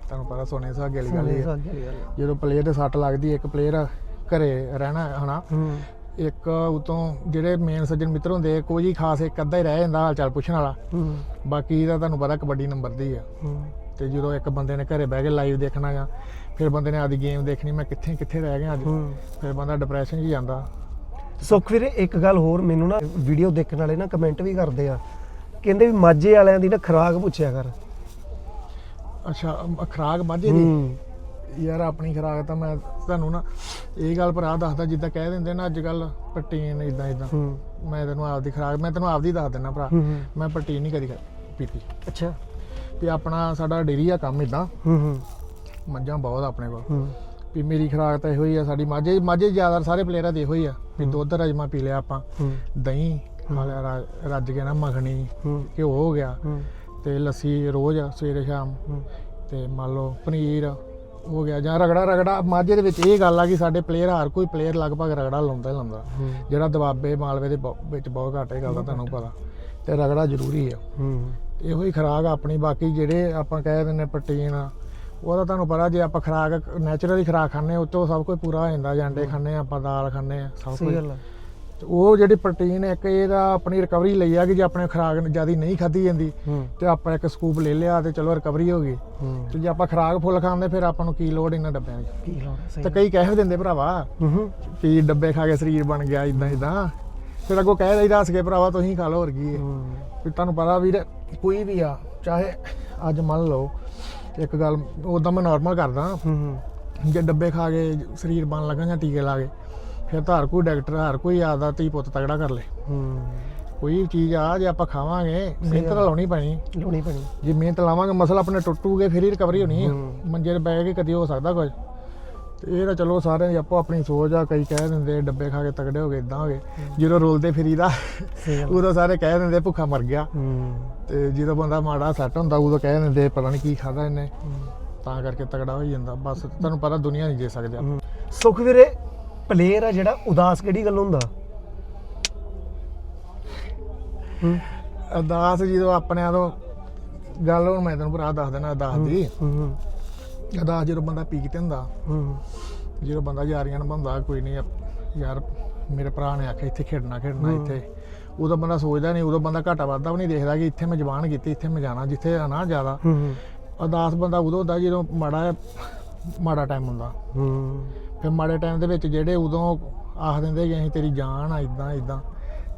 ਤੁਹਾਨੂੰ ਪਤਾ ਸੋਨੇ ਸੁਹਾਗੇ ਵਾਲੀ ਗੱਲ ਹੀ ਹੈ ਜਦੋਂ ਪਲੇਅਰ ਦੇ ਸੱਟ ਲੱਗਦੀ ਇੱਕ ਪਲੇਅਰ ਘਰੇ ਰਹਿਣਾ ਹਨਾ? ਹੂੰ। ਇੱਕ ਉਤੋਂ ਜਿਹੜੇ ਮੇਨ ਸੱਜਣ ਮਿੱਤਰ ਹੁੰਦੇ ਕੋਈ ਹੀ ਖਾਸ ਇੱਕ ਅੱਧਾ ਹੀ ਰਹਿ ਜਾਂਦਾ ਹਾਲ ਚਾਲ ਪੁੱਛਣ ਵਾਲਾ। ਹੂੰ। ਬਾਕੀ ਦਾ ਤੁਹਾਨੂੰ ਪਤਾ ਕਬੱਡੀ ਨੰਬਰ ਦੀ ਆ। ਹੂੰ। ਤੇ ਜਦੋਂ ਇੱਕ ਬੰਦੇ ਨੇ ਘਰੇ ਬਹਿ ਕੇ ਲਾਈਵ ਦੇਖਣਾ ਆ ਫਿਰ ਬੰਦੇ ਨੇ ਆਦੀ ਗੇਮ ਦੇਖਣੀ ਮੈਂ ਕਿੱਥੇ ਕਿੱਥੇ ਰਹਿ ਗਿਆ ਅੱਜ। ਫਿਰ ਬੰਦਾ ਡਿਪਰੈਸ਼ਨ 'ਚ ਜਾਂਦਾ। ਸੁੱਖ ਵੀਰੇ ਇੱਕ ਗੱਲ ਹੋਰ ਮੈਨੂੰ ਨਾ ਵੀਡੀਓ ਦੇਖਣ ਵਾਲੇ ਨਾ ਕਮੈਂਟ ਵੀ ਕਰਦੇ ਆ। ਕਹਿੰਦੇ ਵੀ ਮਾਝੇ ਵਾਲਿਆਂ ਦੀ ਨਾ ਖਰਾਕ ਪੁੱਛਿਆ ਕਰ। ਅੱਛਾ ਖੁਰਾਕ ਮਾਝੇ ਦੀ? ਯਾਰ ਆਪਣੀ ਖੁਰਾਕ ਤਾਂ ਮੈਂ ਤੁਹਾਨੂੰ ਨਾ ਇਹ ਗੱਲ ਭਰਾ ਦੱਸਦਾ ਜਿੱਦਾਂ ਕਹਿ ਦਿੰਦੇ ਨਾ ਅੱਜ ਕੱਲ ਪ੍ਰੋਟੀਨ ਇਦਾਂ ਇਦਾਂ ਮੈਂ ਤੈਨੂੰ ਆਪਦੀ ਖੁਰਾਕ ਮੈਂ ਤੈਨੂੰ ਆਪਦੀ ਦੱਸ ਦਿੰਦਾ ਭਰਾ। ਮੈਂ ਪ੍ਰੋਟੀਨ ਨਹੀਂ ਕਦੀ ਪੀਤੀ। ਅੱਛਾ। ਤੇ ਆਪਣਾ ਸਾਡਾ ਡੇਰੀ ਆ ਕੰਮ ਇਦਾਂ ਹੂੰ ਹੂੰ। ਮੱਝਾਂ ਬਹੁਤ ਆਪਣੇ ਕੋਲ। ਵੀ ਮੇਰੀ ਖੁਰਾਕ ਤਾਂ ਇਹੋ ਹੀ ਆ ਸਾਡੀ ਮਾਝੇ ਮਾਝੇ ਜ਼ਿਆਦਾ ਸਾਰੇ ਪਲੇਅਰਾਂ ਦੇ ਇਹੋ ਹੀ ਆ ਵੀ ਦੁੱਧ ਰਜਮਾ ਪੀ ਲਿਆ ਆਪਾਂ। ਦਹੀਂ ਰੱਜ ਕੇ ਨਾ ਮੱਖਣੀ ਘਿਓ ਹੋ ਗਿਆ। ਤੇ ਲੱਸੀ ਰੋਜ਼ ਸਵੇਰੇ ਸ਼ਾਮ। ਤੇ ਮੰਨ ਲਓ ਪਨੀਰ ਹੋ ਗਿਆ ਜਾਂ ਰਗੜਾ ਰਗੜਾ ਮਾਝੇ ਦੇ ਵਿੱਚ ਇਹ ਗੱਲ ਆ ਕਿ ਸਾਡੇ ਪਲੇਅਰ ਹਰ ਕੋਈ ਪਲੇਅਰ ਲਗਭਗ ਰਗੜਾ ਲਾਉਂਦਾ ਹੀ ਲਾਉਂਦਾ। ਜਿਹੜਾ ਦਬਾਬੇ ਮਾਲਵੇ ਦੇ ਵਿੱਚ ਬਹੁਤ ਘੱਟ ਗੱਲ ਦਾ ਤੁਹਾਨੂੰ ਪਤਾ। ਤੇ ਰਗੜਾ ਜ਼ਰੂਰੀ ਆ। ਇਹੋ ਹੀ ਖੁਰਾਕ ਆਪਣੀ ਬਾਕੀ ਜਿਹੜੇ ਆਪਾਂ ਕਹਿ ਦਿੰਦੇ ਪ੍ਰੋਟੀਨ ਉਹਦਾ ਤੁਹਾਨੂੰ ਪਤਾ ਜੇ ਆਪਾਂ ਖੁਰਾਕ ਨੈਚੁਰਲੀ ਖੁਰਾਕ ਖਾਂਦੇ ਉਹ ਤੋਂ ਸਭ ਕੁਝ ਪੂਰਾ ਹੋ ਜਾਂਦਾ ਜਾਂ ਅੰਡੇ ਖਾਂਦੇ ਆਪਾਂ ਦਾਲ ਖਾਂਦੇ ਆ ਸਭ ਸਹੀ ਕੁਝ। ਗੱਲ ਆ। ਤੇ ਉਹ ਜਿਹੜੀ ਪ੍ਰੋਟੀਨ ਇੱਕ ਇਹਦਾ ਆਪਣੀ ਰਿਕਵਰੀ ਲਈ ਆ ਕਿ ਜੇ ਆਪਣੇ ਖੁਰਾਕ ਜ਼ਿਆਦਾ ਨਹੀਂ ਖਾਧੀ ਜਾਂਦੀ ਹੂੰ। ਤੇ ਆਪਾਂ ਇੱਕ ਸਕੂਪ ਲੈ ਲਿਆ ਤੇ ਚਲੋ ਰਿਕਵਰੀ ਹੋ ਗਈ। ਹੂੰ। ਤੇ ਜੇ ਆਪਾਂ ਖੁਰਾਕ ਫੁੱਲ ਖਾਂਦੇ ਫਿਰ ਆਪਾਂ ਨੂੰ ਕੀ ਲੋੜ ਇਹਨਾਂ ਡੱਬਿਆਂ ਦੀ? ਕੀ ਲੋੜ ਹੈ ਸਹੀ ਤੇ ਕਈ ਕਹਿ ਵੀ ਦਿੰਦੇ ਭਰਾਵਾ ਹੂੰ ਹੂੰ। ਡੱਬੇ ਖਾ ਕੇ ਸਰੀਰ ਬਣ ਗਿਆ ਇਦਾਂ ਇਦਾਂ ਫਿਰ ਅੱਗੋਂ ਕਹਿ ਰਹੀ ਦੱਸ ਕੇ ਭਰਾਵਾ ਤੁਸੀਂ ਖਾ ਲਓ ਹੋਰ ਕੀ ਹੈ? ਹੂੰ। ਵੀ ਤੁਹਾਨੂੰ ਪਤਾ ਵੀਰ ਕੋਈ ਵੀ ਆ ਚਾਹੇ ਅੱਜ ਮੰਨ ਲਓ ਇੱਕ ਗੱਲ ਉਦਾਂ ਮੈਂ ਨਾਰਮਲ ਕਰਦਾ। ਹੂੰ ਜੇ ਡੱਬੇ ਖਾ ਕੇ ਸਰੀਰ ਬਣ ਲੱਗਾ ਜਾਂ ਟੀਕੇ ਲਾ ਕੇ ਫਿਰ ਤਾਂ ਹਰ ਕੋਈ ਡਾਕਟਰ ਹਰ ਕੋਈ ਆਦਾ ਤੀ ਪੁੱਤ ਤਗੜਾ ਕਰ ਲੇ। ਹੂੰ। ਕੋਈ ਚੀਜ਼ ਆ ਜੇ ਆਪਾਂ ਖਾਵਾਂਗੇ ਮਿਹਨਤ ਲਾਉਣੀ ਪੈਣੀ। ਲੋਣੀ ਪੈਣੀ। ਜੇ ਮਿਹਨਤ ਲਾਵਾਂਗੇ ਮਸਲ ਆਪਣੇ ਟੁੱਟੂਗੇ ਫਿਰ ਹੀ ਰਿਕਵਰੀ ਹੋਣੀ। ਹੈ ਹੂੰ। ਮੰਜੇ ਤੇ ਬਹਿ ਕੇ ਕਦੀ ਹੋ ਸਕਦਾ ਕੁਝ। ਤੇ ਇਹ ਤਾਂ ਚਲੋ ਸਾਰਿਆਂ ਦੀ ਆਪੋ ਆਪਣੀ ਸੋਚ ਆ ਕਈ ਕਹਿ ਦਿੰਦੇ ਡੱਬੇ ਖਾ ਕੇ ਤਗੜੇ ਹੋ ਗਏ ਇਦਾਂ ਹੋ ਗਏ। ਜਦੋਂ ਰੋਲਦੇ ਫਿਰੀਦਾ ਉਦੋਂ ਸਾਰੇ ਕਹਿ ਦਿੰਦੇ ਭੁੱਖਾ ਮਰ ਗਿਆ। ਤੇ ਜਦੋਂ ਬੰਦਾ ਮਾੜਾ ਸੈੱਟ ਹੁੰਦਾ ਉਦੋਂ ਕਹਿ ਦਿੰਦੇ ਪਤਾ ਨਹੀਂ ਕੀ ਖਾਦਾ ਇਹਨੇ। ਤਾਂ ਕਰਕੇ ਤਗੜਾ ਹੋ ਜਾਂਦਾ। ਬਸ ਤੁਹਾਨੂੰ ਪਤਾ ਦੁਨੀਆ ਨਹੀਂ ਦੇ ਸਕਦੇ। ਸੁਖ ਵੀਰੇ ਪਲੇਅਰ ਆ ਜਿਹੜਾ ਉਦਾਸ ਕਿਹੜੀ ਗੱਲ ਹੁੰਦਾ? ਹੂੰ। ਅਰਦਾਸ ਜਦੋਂ ਆਪਣਿਆਂ ਤੋਂ ਗੱਲ ਹੁਣ ਮੈਂ ਤੈਨੂੰ ਭਰਾ ਦੱਸ ਦੇਣਾ ਅਰਦਾਸ ਦੀ ਅਰਦਾਸ ਜਦੋਂ ਬੰਦਾ ਪੀ ਕੇ ਹੁੰਦਾ ਹੂੰ। ਜਦੋਂ ਬੰਦਾ ਯਾਰੀਆਂ ਨਿਭਾਉਂਦਾ ਕੋਈ ਨਹੀਂ ਯਾਰ ਮੇਰੇ ਭਰਾ ਨੇ ਆਖਿਆ ਇੱਥੇ ਖੇਡਣਾ ਖੇਡਣਾ। ਇੱਥੇ। ਉਦੋਂ ਬੰਦਾ ਸੋਚਦਾ ਨਹੀਂ ਉਦੋਂ ਬੰਦਾ ਘਾਟਾ ਵਾਧਾ ਵੀ ਨਹੀਂ ਦੇਖਦਾ ਕਿ ਇੱਥੇ ਮੈਂ ਜ਼ਬਾਨ ਕੀਤੀ ਇੱਥੇ ਮੈਂ ਜਾਣਾ ਜਿੱਥੇ ਆਣਾ ਜ਼ਿਆਦਾ। ਹੂੰ ਅਰਦਾਸ ਬੰਦਾ ਉਦੋਂ ਹੁੰਦਾ ਜਦੋਂ ਮਾੜਾ ਮਾੜਾ ਟਾਈਮ ਹੁੰਦਾ। ਹੂੰ। ਫਿਰ ਮਾੜੇ ਟਾਈਮ ਦੇ ਵਿੱਚ ਜਿਹੜੇ ਉਦੋਂ ਆਖ ਦਿੰਦੇ ਕਿ ਅਸੀਂ ਤੇਰੀ ਜਾਨ ਆ ਇਦਾਂ ਇਦਾਂ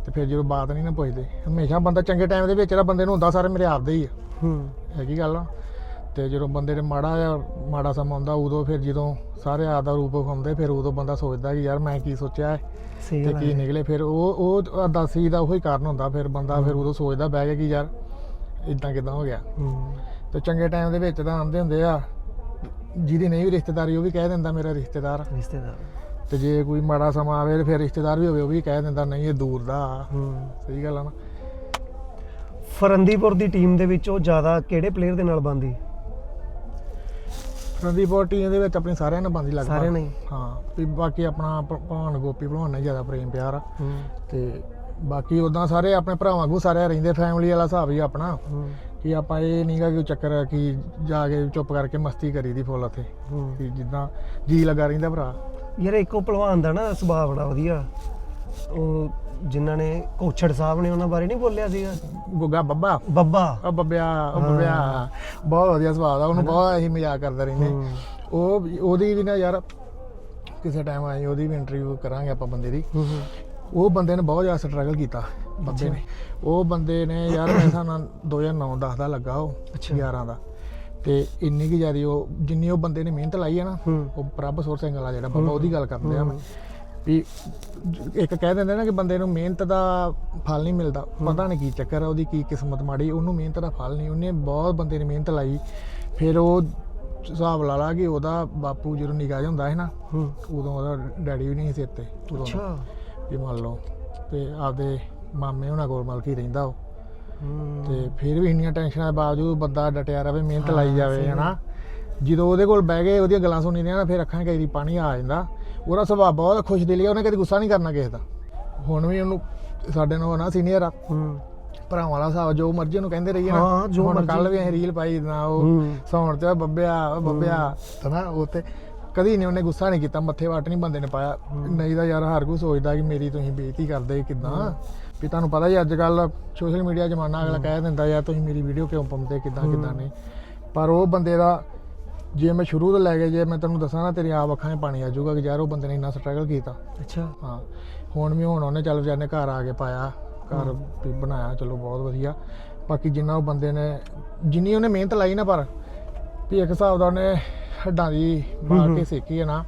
ਤੇ ਫਿਰ ਜਦੋਂ ਬਾਤ ਨਹੀਂ ਨਾ ਪੁੱਛਦੇ ਹਮੇਸ਼ਾ ਬੰਦਾ ਚੰਗੇ ਟਾਈਮ ਦੇ ਵਿੱਚ ਜਿਹੜਾ ਬੰਦੇ ਨੂੰ ਹੁੰਦਾ ਸਾਰੇ ਮੇਰੇ ਆਪਦੇ ਹੀ ਆ। ਹੂੰ। ਹੈਗੀ ਗੱਲ ਆ। ਤੇ ਜਦੋਂ ਬੰਦੇ ਦੇ ਮਾੜਾ ਜਾਂ ਮਾੜਾ ਸਮਾਂ ਹੁੰਦਾ ਉਦੋਂ ਫਿਰ ਜਦੋਂ ਸਾਰੇ ਆਪਦਾ ਰੂਪ ਵਿਖਾਉਂਦੇ ਫਿਰ ਉਦੋਂ ਬੰਦਾ ਸੋਚਦਾ ਕਿ ਯਾਰ ਮੈਂ ਕੀ ਸੋਚਿਆ ਹੈ ਸਹੀ ਤੇ ਕੀ। ਨਿਕਲੇ। ਫਿਰ ਉਹ ਉਹ ਅਰਦਾਸੀ ਦਾ ਉਹੀ ਕਾਰਨ ਹੁੰਦਾ ਫਿਰ ਬੰਦਾ ਫਿਰ ਉਦੋਂ ਸੋਚਦਾ ਬਹਿ ਕੇ ਕਿ ਯਾਰ ਇਦਾਂ ਕਿਦਾਂ ਹੋ ਗਿਆ। ਤੇ ਚੰਗੇ ਟਾਈਮ ਦੇ ਵਿੱਚ ਤਾਂ ਆਉਂਦੇ ਹੁੰਦੇ ਆ ਜਿਹਦੀ ਨਹੀਂ ਵੀ ਰਿਸ਼ਤੇਦਾਰੀ ਉਹ ਵੀ ਕਹਿ ਦਿੰਦਾ ਮੇਰਾ ਰਿਸ਼ਤੇਦਾਰ। ਰਿਸ਼ਤੇਦਾਰ। ਤੇ ਜੇ ਕੋਈ ਮਾੜਾ ਸਮਾਂ ਆਵੇ ਫਿਰ ਰਿਸ਼ਤੇਦਾਰ ਵੀ ਹੋਵੇ ਉਹ ਵੀ ਕਹਿ ਦਿੰਦਾ ਨਹੀਂ ਇਹ ਦੂਰ ਦਾ ਸਹੀ ਗੱਲ ਆ ਨਾ। ਫਰੰਦੀਪੁਰ ਦੀ ਟੀਮ ਦੇ ਵਿੱਚ ਉਹ ਜ਼ਿਆਦਾ ਕਿਹੜੇ ਪਲੇਅਰ ਦੇ ਨਾਲ ਬੰਦੀ ਰਣਦੀਪੁਰ ਟੀਮ ਦੇ ਵਿੱਚ ਆਪਣੀ ਸਾਰਿਆਂ ਨਾਲ ਬੰਦੀ ਲੱਗਦਾ ਸਾਰਿਆਂ ਨਾਲ ਹੀ? ਹਾਂ ਵੀ ਬਾਕੀ ਆਪਣਾ ਭ- ਭਲਵਾਨ ਗੋਪੀ ਭਲਵਾਨ ਨਾਲ ਜ਼ਿਆਦਾ ਪ੍ਰੇਮ ਪਿਆਰ ਆ। ਹੂੰ। ਤੇ ਬਾਕੀ ਉਦਾਂ ਸਾਰੇ ਆਪਣੇ ਭਰਾਵਾਂ ਵਾਂਗੂ ਸਾਰੇ ਰਹਿੰਦੇ ਫੈਮਿਲੀ ਵਾਲਾ ਹਿਸਾਬ ਹੀ ਆਪਣਾ। ਹੂੰ। ਕਿ ਆਪਾਂ ਇਹ ਨਹੀਂਗਾ ਕਿ ਉਹ ਚੱਕਰ ਆ ਕਿ ਜਾ ਕੇ ਚੁੱਪ ਕਰਕੇ ਮਸਤੀ ਕਰੀਦੀ ਫੁੱਲ ਉੱਥੇ ਹੂੰ। ਕਿ ਜਿੱਦਾਂ ਜੀ ਲੱਗਾ ਰਹਿੰਦਾ ਭਰਾ। ਯਾਰ ਇੱਕੋ ਪਹਿਲਵਾਨ ਦਾ ਨਾ ਸੁਭਾਅ ਬੜਾ ਵਧੀਆ। ਉਹ ਜਿਨ੍ਹਾਂ ਨੇ ਕੋਛੜ ਸਾਹਿਬ ਨੇ ਉਹਨਾਂ ਬਾਰੇ ਨਹੀਂ ਬੋਲਿਆ ਸੀਗਾ? ਗੁੱਗਾ ਬੱਬਾ। ਬੱਬਾ। ਉਹ ਬੱਬਿਆ ਉਹ ਬੱਬਿਆ। ਬਹੁਤ ਵਧੀਆ ਸਵਾਦ ਆ ਉਹਨੂੰ ਬਹੁਤ ਅਸੀਂ ਮਜ਼ਾਕ ਕਰਦੇ ਰਹਿੰਦੇ। ਉਹ ਉਹਦੀ ਵੀ ਨਾ ਯਾਰ ਕਿਸੇ ਟਾਈਮ ਆਈ ਉਹਦੀ ਵੀ ਇੰਟਰਵਿਊ ਕਰਾਂਗੇ ਆਪਾਂ ਬੰਦੇ ਦੀ। ਉਹ ਬੰਦੇ ਨੇ ਬਹੁਤ ਜ਼ਿਆਦਾ ਸਟਰਗਲ ਕੀਤਾ ਬੱਬੇ ਨੇ। ਉਹ ਬੰਦੇ ਨੇ ਯਾਰ ਹਿਸਾਬ ਨਾਲ 2009 10 ਦਾ ਲੱਗਾ ਉਹ ਅੱਛਾ। 11 ਦਾ। ਤੇ ਇੰਨੀ ਕੀ ਜ਼ਿਆਦੀ ਉਹ ਜਿੰਨੀ ਉਹ ਬੰਦੇ ਨੇ ਮਿਹਨਤ ਲਾਈ ਹੈ ਨਾ ਉਹ ਪ੍ਰਭ ਸੁਰ ਸਿੰਘ ਵਾਲਾ ਜਿਹੜਾ ਬਾਬਾ ਉਹਦੀ ਗੱਲ ਕਰਦੇ ਆ ਮੈਂ। ਵੀ ਇੱਕ ਕਹਿ ਦਿੰਦੇ ਨਾ ਕਿ ਬੰਦੇ ਨੂੰ ਮਿਹਨਤ ਦਾ ਫਲ ਨਹੀਂ ਮਿਲਦਾ। ਪਤਾ ਨਹੀਂ ਕੀ ਚੱਕਰ ਆ ਉਹਦੀ ਕੀ ਕਿਸਮਤ ਮਾੜੀ ਉਹਨੂੰ ਮਿਹਨਤ ਦਾ ਫਲ ਨਹੀਂ ਉਹਨੇ ਬਹੁਤ ਬੰਦੇ ਨੇ ਮਿਹਨਤ ਲਾਈ। ਫਿਰ ਉਹ ਹਿਸਾਬ ਲਾ ਲਾ ਕਿ ਉਹਦਾ ਬਾਪੂ ਜਦੋਂ ਨਿਗਾਹ ਹੁੰਦਾ ਹੈ ਨਾ ਹੂੰ। ਉਦੋਂ ਉਹਦਾ ਡੈਡੀ ਵੀ ਨਹੀਂ ਸੀ ਇੱਥੇ ਉਦੋਂ। ਅੱਛਾ। ਵੀ ਮੰਨ ਲਓ ਤੇ ਆਪਦੇ ਮਾਮੇ ਉਹਨਾਂ ਕੋਲ ਮਲਕੀ ਰਹਿੰਦਾ ਉਹ। ਹੂੰ। ਤੇ ਫਿਰ ਵੀ ਇੰਨੀਆਂ ਟੈਨਸ਼ਨਾਂ ਦੇ ਬਾਵਜੂਦ ਬੰਦਾ ਡਟਿਆ ਰਵੇ ਮਿਹਨਤ ਲਾਈ ਜਾਵੇ ਹਨਾ। ਜਦੋਂ ਉਹਦੇ ਕੋਲ ਬਹਿ ਕੇ ਉਹਦੀਆਂ ਗੱਲਾਂ ਸੁਣੀ ਦੀਆਂ ਨਾ ਫਿਰ ਅੱਖਾਂ ਕਈ ਪਾਣੀ ਆ ਜਾਂਦਾ। ਉਹਦਾ ਸੁਭਾਅ ਬਹੁਤ ਖੁਸ਼ ਦਿਲੀ ਆ ਉਹਨੇ ਕਦੀ ਗੁੱਸਾ ਨਹੀਂ ਕਰਨਾ ਕਿਸੇ ਦਾ। ਹੁਣ ਵੀ ਉਹਨੂੰ ਸਾਡੇ ਨਾਲ ਨਾ ਸੀਨੀਅਰ ਆ। ਹੂੰ। ਭਰਾਵਾਂ ਵਾਲਾ ਹਿਸਾਬ ਜੋ ਮਰਜ਼ੀ ਉਹਨੂੰ ਕਹਿੰਦੇ ਰਹੀਏ ਨਾ। ਹੁਣ। ਕੱਲ ਵੀ ਅਸੀਂ ਰੀਲ ਪਾਈ ਨਾ ਉਹ ਸੌਣ ਤੇ ਬੱਬਿਆ ਬੱਬਿਆ ਹਨਾ ਉਹ ਤੇ ਕਦੀ ਨਹੀਂ ਉਹਨੇ ਗੁੱਸਾ ਨਹੀਂ ਕੀਤਾ ਮੱਥੇ ਵਾਟ ਨਹੀਂ ਬੰਦੇ ਨੇ ਪਾਇਆ। ਨਹੀਂ ਤਾਂ ਯਾਰ ਹਰ ਕੋਈ ਸੋਚਦਾ ਕਿ ਮੇਰੀ ਤੁਸੀਂ ਬੇਇੱਜ਼ਤੀ ਕਰਦੇ ਕਿਦਾਂ? ਵੀ ਤੁਹਾਨੂੰ ਪਤਾ ਹੀ ਅੱਜ ਕੱਲ ਸੋਸ਼ਲ ਮੀਡੀਆ ਜ਼ਮਾਨਾ ਅਗਲਾ ਕਹਿ ਦਿੰਦਾ ਯਾਰ ਤੁਸੀਂ ਮੇਰੀ ਵੀਡੀਓ ਕਿਉਂ ਪਾਉਂਦੇ ਕਿਦਾਂ ਕਿਦਾਂ ਨਹੀਂ? ਪਰ ਉਹ ਬੰਦੇ ਦਾ ਜੇ ਮੈਂ ਸ਼ੁਰੂ ਤੋਂ ਲੈ ਕੇ ਜੇ ਮੈਂ ਤੈਨੂੰ ਦੱਸਾਂ ਨਾ ਤੇਰੀ ਆਪ ਅੱਖਾਂ 'ਚ ਪਾਣੀ ਆ ਜਾਊਗਾ ਕਿ ਯਾਰ ਉਹ ਬੰਦੇ ਨੇ ਇੰਨਾ ਸਟਰਗਲ ਕੀਤਾ। ਅੱਛਾ। ਹਾਂ। ਹੁਣ ਵੀ ਹੁਣ ਉਹਨੇ ਚੱਲ ਵਿਚਾਰੇ ਨੇ ਘਰ ਆ ਕੇ ਪਾਇਆ ਘਰ ਵੀ ਬਣਾਇਆ ਚਲੋ ਬਹੁਤ ਵਧੀਆ। ਬਾਕੀ ਜਿੰਨਾ ਉਹ ਬੰਦੇ ਨੇ ਜਿੰਨੀ ਉਹਨੇ ਮਿਹਨਤ ਲਾਈ ਨਾ ਪਰ ਵੀ ਇੱਕ ਹਿਸਾਬ ਦਾ ਉਹਨੇ ਹੱਡਾਂ ਦੀ ਮਾਰ ਕੇ ਸੇਕੀ ਹੈ ਨਾ।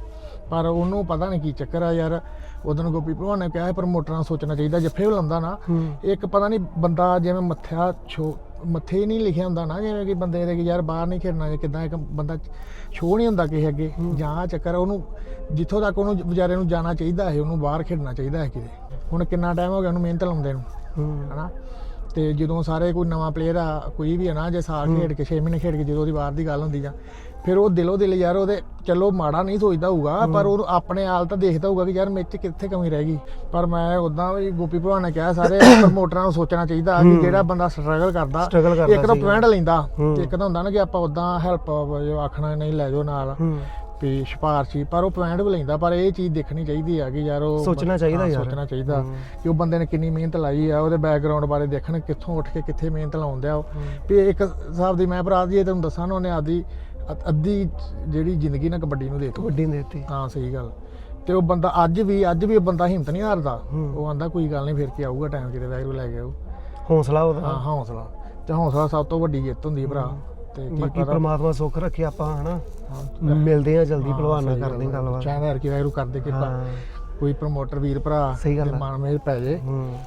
ਪਰ ਉਹਨੂੰ ਪਤਾ ਨਹੀਂ ਕੀ ਚੱਕਰ ਆ ਯਾਰ ਉਦੋਂ ਗੋਪੀ ਭਲਵਾਨ ਨੇ ਕਿਹਾ ਹੈ ਪ੍ਰਮੋਟਰਾਂ ਨੂੰ ਸੋਚਣਾ ਚਾਹੀਦਾ ਜੱਫੇ ਬੁਲਾਉਂਦਾ ਨਾ ਇੱਕ ਪਤਾ ਨਹੀਂ ਬੰਦਾ ਜਿਵੇਂ ਮੱਥਾ ਛੋ ਮੱਥੇ ਨਹੀਂ ਲਿਖਿਆ ਹੁੰਦਾ ਨਾ ਜਿਵੇਂ ਕਿ ਬੰਦੇ ਦੇ ਕਿ ਯਾਰ ਬਾਹਰ ਨਹੀਂ ਖੇਡਣਾ ਜਾਂ ਕਿਦਾਂ ਇੱਕ ਬੰਦਾ ਛੋ ਨਹੀਂ ਹੁੰਦਾ ਕਿਸੇ ਅੱਗੇ ਜਾਂ ਚੱਕਰ ਉਹਨੂੰ ਜਿੱਥੋਂ ਤੱਕ ਉਹਨੂੰ ਵਿਚਾਰੇ ਨੂੰ ਜਾਣਾ ਚਾਹੀਦਾ ਹੈ ਉਹਨੂੰ ਬਾਹਰ ਖੇਡਣਾ ਚਾਹੀਦਾ ਹੈ ਕਿਤੇ। ਹੁਣ ਕਿੰਨਾ ਟਾਈਮ ਹੋ ਗਿਆ ਉਹਨੂੰ ਮਿਹਨਤ ਲਾਉਂਦੇ ਨੂੰ ਹੂੰ। ਹਨਾ? ਤੇ ਜਦੋਂ ਸਾਰੇ ਕੋਈ ਨਵਾਂ ਪਲੇਅਰ ਆ ਕੋਈ ਵੀ ਹੈ ਨਾ ਜੇ ਸਾਲ ਖੇਡ ਕੇ 6 ਮਹੀਨੇ ਖੇਡ ਕੇ ਜਦੋਂ ਉਹਦੀ ਬਾਹਰ ਦੀ ਗੱਲ ਹੁੰਦੀ ਜਾਂ ਫਿਰ ਉਹ ਦਿਲੋਂ ਦਿਲ ਯਾਰ ਉਹਦੇ ਚਲੋ ਮਾੜਾ ਨਹੀਂ ਸੋਚਦਾ ਹੋਊਗਾ ਪਰ ਉਹ ਆਪਣੇ ਹਾਲ ਤਾਂ ਦੇਖਦਾ ਹੋਊਗਾ ਕਿ ਯਾਰ ਮੇਰੇ 'ਚ ਕਿੱਥੇ ਕਮੀ ਰਹਿ ਗਈ। ਪਰ ਮੈਂ ਉਦਾਂ ਵੀ ਗੋਪੀ ਭਲਵਾਨ ਨੇ ਕਿਹਾ ਸਾਰੇ ਪ੍ਰਮੋਟਰਾਂ ਨੂੰ ਸੋਚਣਾ ਚਾਹੀਦਾ ਕਿ ਜਿਹੜਾ ਬੰਦਾ ਸਟਰਗਲ ਕਰਦਾ ਇੱਕ ਤਾਂ। ਪੁਆਇੰਟ ਲੈਂਦਾ ਇੱਕ ਤਾਂ ਹੁੰਦਾ ਨਾ ਕਿ ਆਪਾਂ ਉਦਾਂ ਹੈਲਪ ਆਖਣਾ ਨਹੀਂ ਲੈ ਜਾਓ ਨਾਲ। ਵੀ ਸਿਫਾਰਸ਼ੀ ਪਰ ਉਹ ਪੁਆਇੰਟ ਵੀ ਲੈਂਦਾ ਪਰ ਇਹ ਚੀਜ਼ ਦੇਖਣੀ ਚਾਹੀਦੀ ਆ ਕਿ ਯਾਰ ਉਹ ਸੋਚਣਾ ਚਾਹੀਦਾ ਯਾਰ। ਸੋਚਣਾ ਚਾਹੀਦਾ। ਕਿ ਉਹ ਬੰਦੇ ਨੇ ਕਿੰਨੀ ਮਿਹਨਤ ਲਾਈ ਆ ਉਹਦੇ ਬੈਕਗ੍ਰਾਉਂਡ ਬਾਰੇ ਦੇਖਣ ਕਿੱਥੋਂ ਉੱਠ ਕੇ ਕਿੱਥੇ ਮਿਹਨਤ ਲਾਉਂਦਾ ਉਹ। ਵੀ ਇੱਕ ਹਿਸਾਬ ਦੀ ਮੈਂ ਭਰਾ ਜੀ ਤੁਹਾਨੂੰ ਦੱਸਾਂ ਨਾ ਉਹਨੇ ਆਦੀ ਅੱਧੀ ਜਿਹੜੀ ਜ਼ਿੰਦਗੀ ਨਾ ਕਬੱਡੀ ਨੂੰ ਦੇ ਦਿੱਤੀ। ਕਬੱਡੀ ਦੇ ਉੱਤੇ ਹਾਂ ਸਹੀ ਗੱਲ। ਤੇ ਉਹ ਬੰਦਾ ਅੱਜ ਵੀ ਅੱਜ ਵੀ ਉਹ ਬੰਦਾ ਹਿੰਮਤ ਨਹੀਂ ਹਾਰਦਾ। ਉਹ ਆਂਦਾ ਕੋਈ ਗੱਲ ਨਹੀਂ ਫਿਰ ਕੀ ਆਊਗਾ ਟਾਈਮ ਕਿਤੇ ਵੈਰੂ ਲੈ ਕੇ ਆਊ। ਹੌਸਲਾ ਹਾਂ ਹੌਸਲਾ। ਤੇ ਹੌਸਲਾ ਸਭ ਤੋਂ ਵੱਡੀ ਜਿੱਤ ਹੁੰਦੀ ਭਰਾ। ਤੇ ਕੀ ਬਾਕੀ ਪਤਾ। ਪ੍ਰਮਾਤਮਾ ਸੁੱਖ ਰੱਖੇ ਆਪਾਂ ਹਨਾ? ਹਾਂ, ਮਿਲਦੇ ਆ ਜਲਦੀ ਹਾਂ, ਭਲਵਾਨ ਨਾਲ ਕਰਦੇ ਆ। ਗੱਲਬਾਤ ਚਾਹੁੰਦਾ ਕਿ ਵੈਰੂ ਕਰਦੇ ਕਿਰਪਾ। ਹਾਂ। ਕੋਈ ਪ੍ਰਮੋਟਰ ਵੀਰ ਭਰਾ ਸਹੀ ਗੱਲ ਆ। ਮਨ ਪੈ ਜੇ। ਹੂੰ।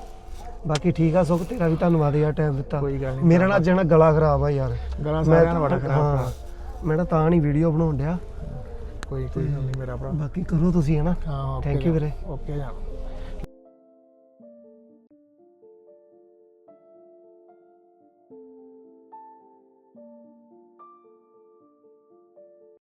ਬਾਕੀ ਠੀਕ ਆ ਸੁੱਖ ਤੇਰਾ ਵੀ ਧੰਨਵਾਦ ਯਾਰ ਟਾਈਮ ਦਿੱਤਾ। ਕੋਈ ਗੱਲ ਨਹੀਂ ਮੇਰਾ ਨਾ ਅੱਜ ਨਾ ਗਲਾ ਖਰਾਬ ਆ ਯਾਰ। ਗਲਾ ਸਾਰਿਆਂ ਦਾ ਬੜਾ ਹਾਂ, ਖਰਾਬ ਮੈਂ ਨਾ ਤਾਂ ਨਹੀਂ ਵੀਡੀਓ ਬਣਾਉਣ ਡਿਆ। ਕੋਈ ਕੋਈ ਗੱਲ ਨਹੀਂ ਮੇਰਾ ਭਰਾ। ਬਾਕੀ ਕਰੋ ਤੁਸੀਂ ਹਨਾ? ਹਾਂ Thank you ਵੀਰੇ। ਓਕੇ ਜਾਨ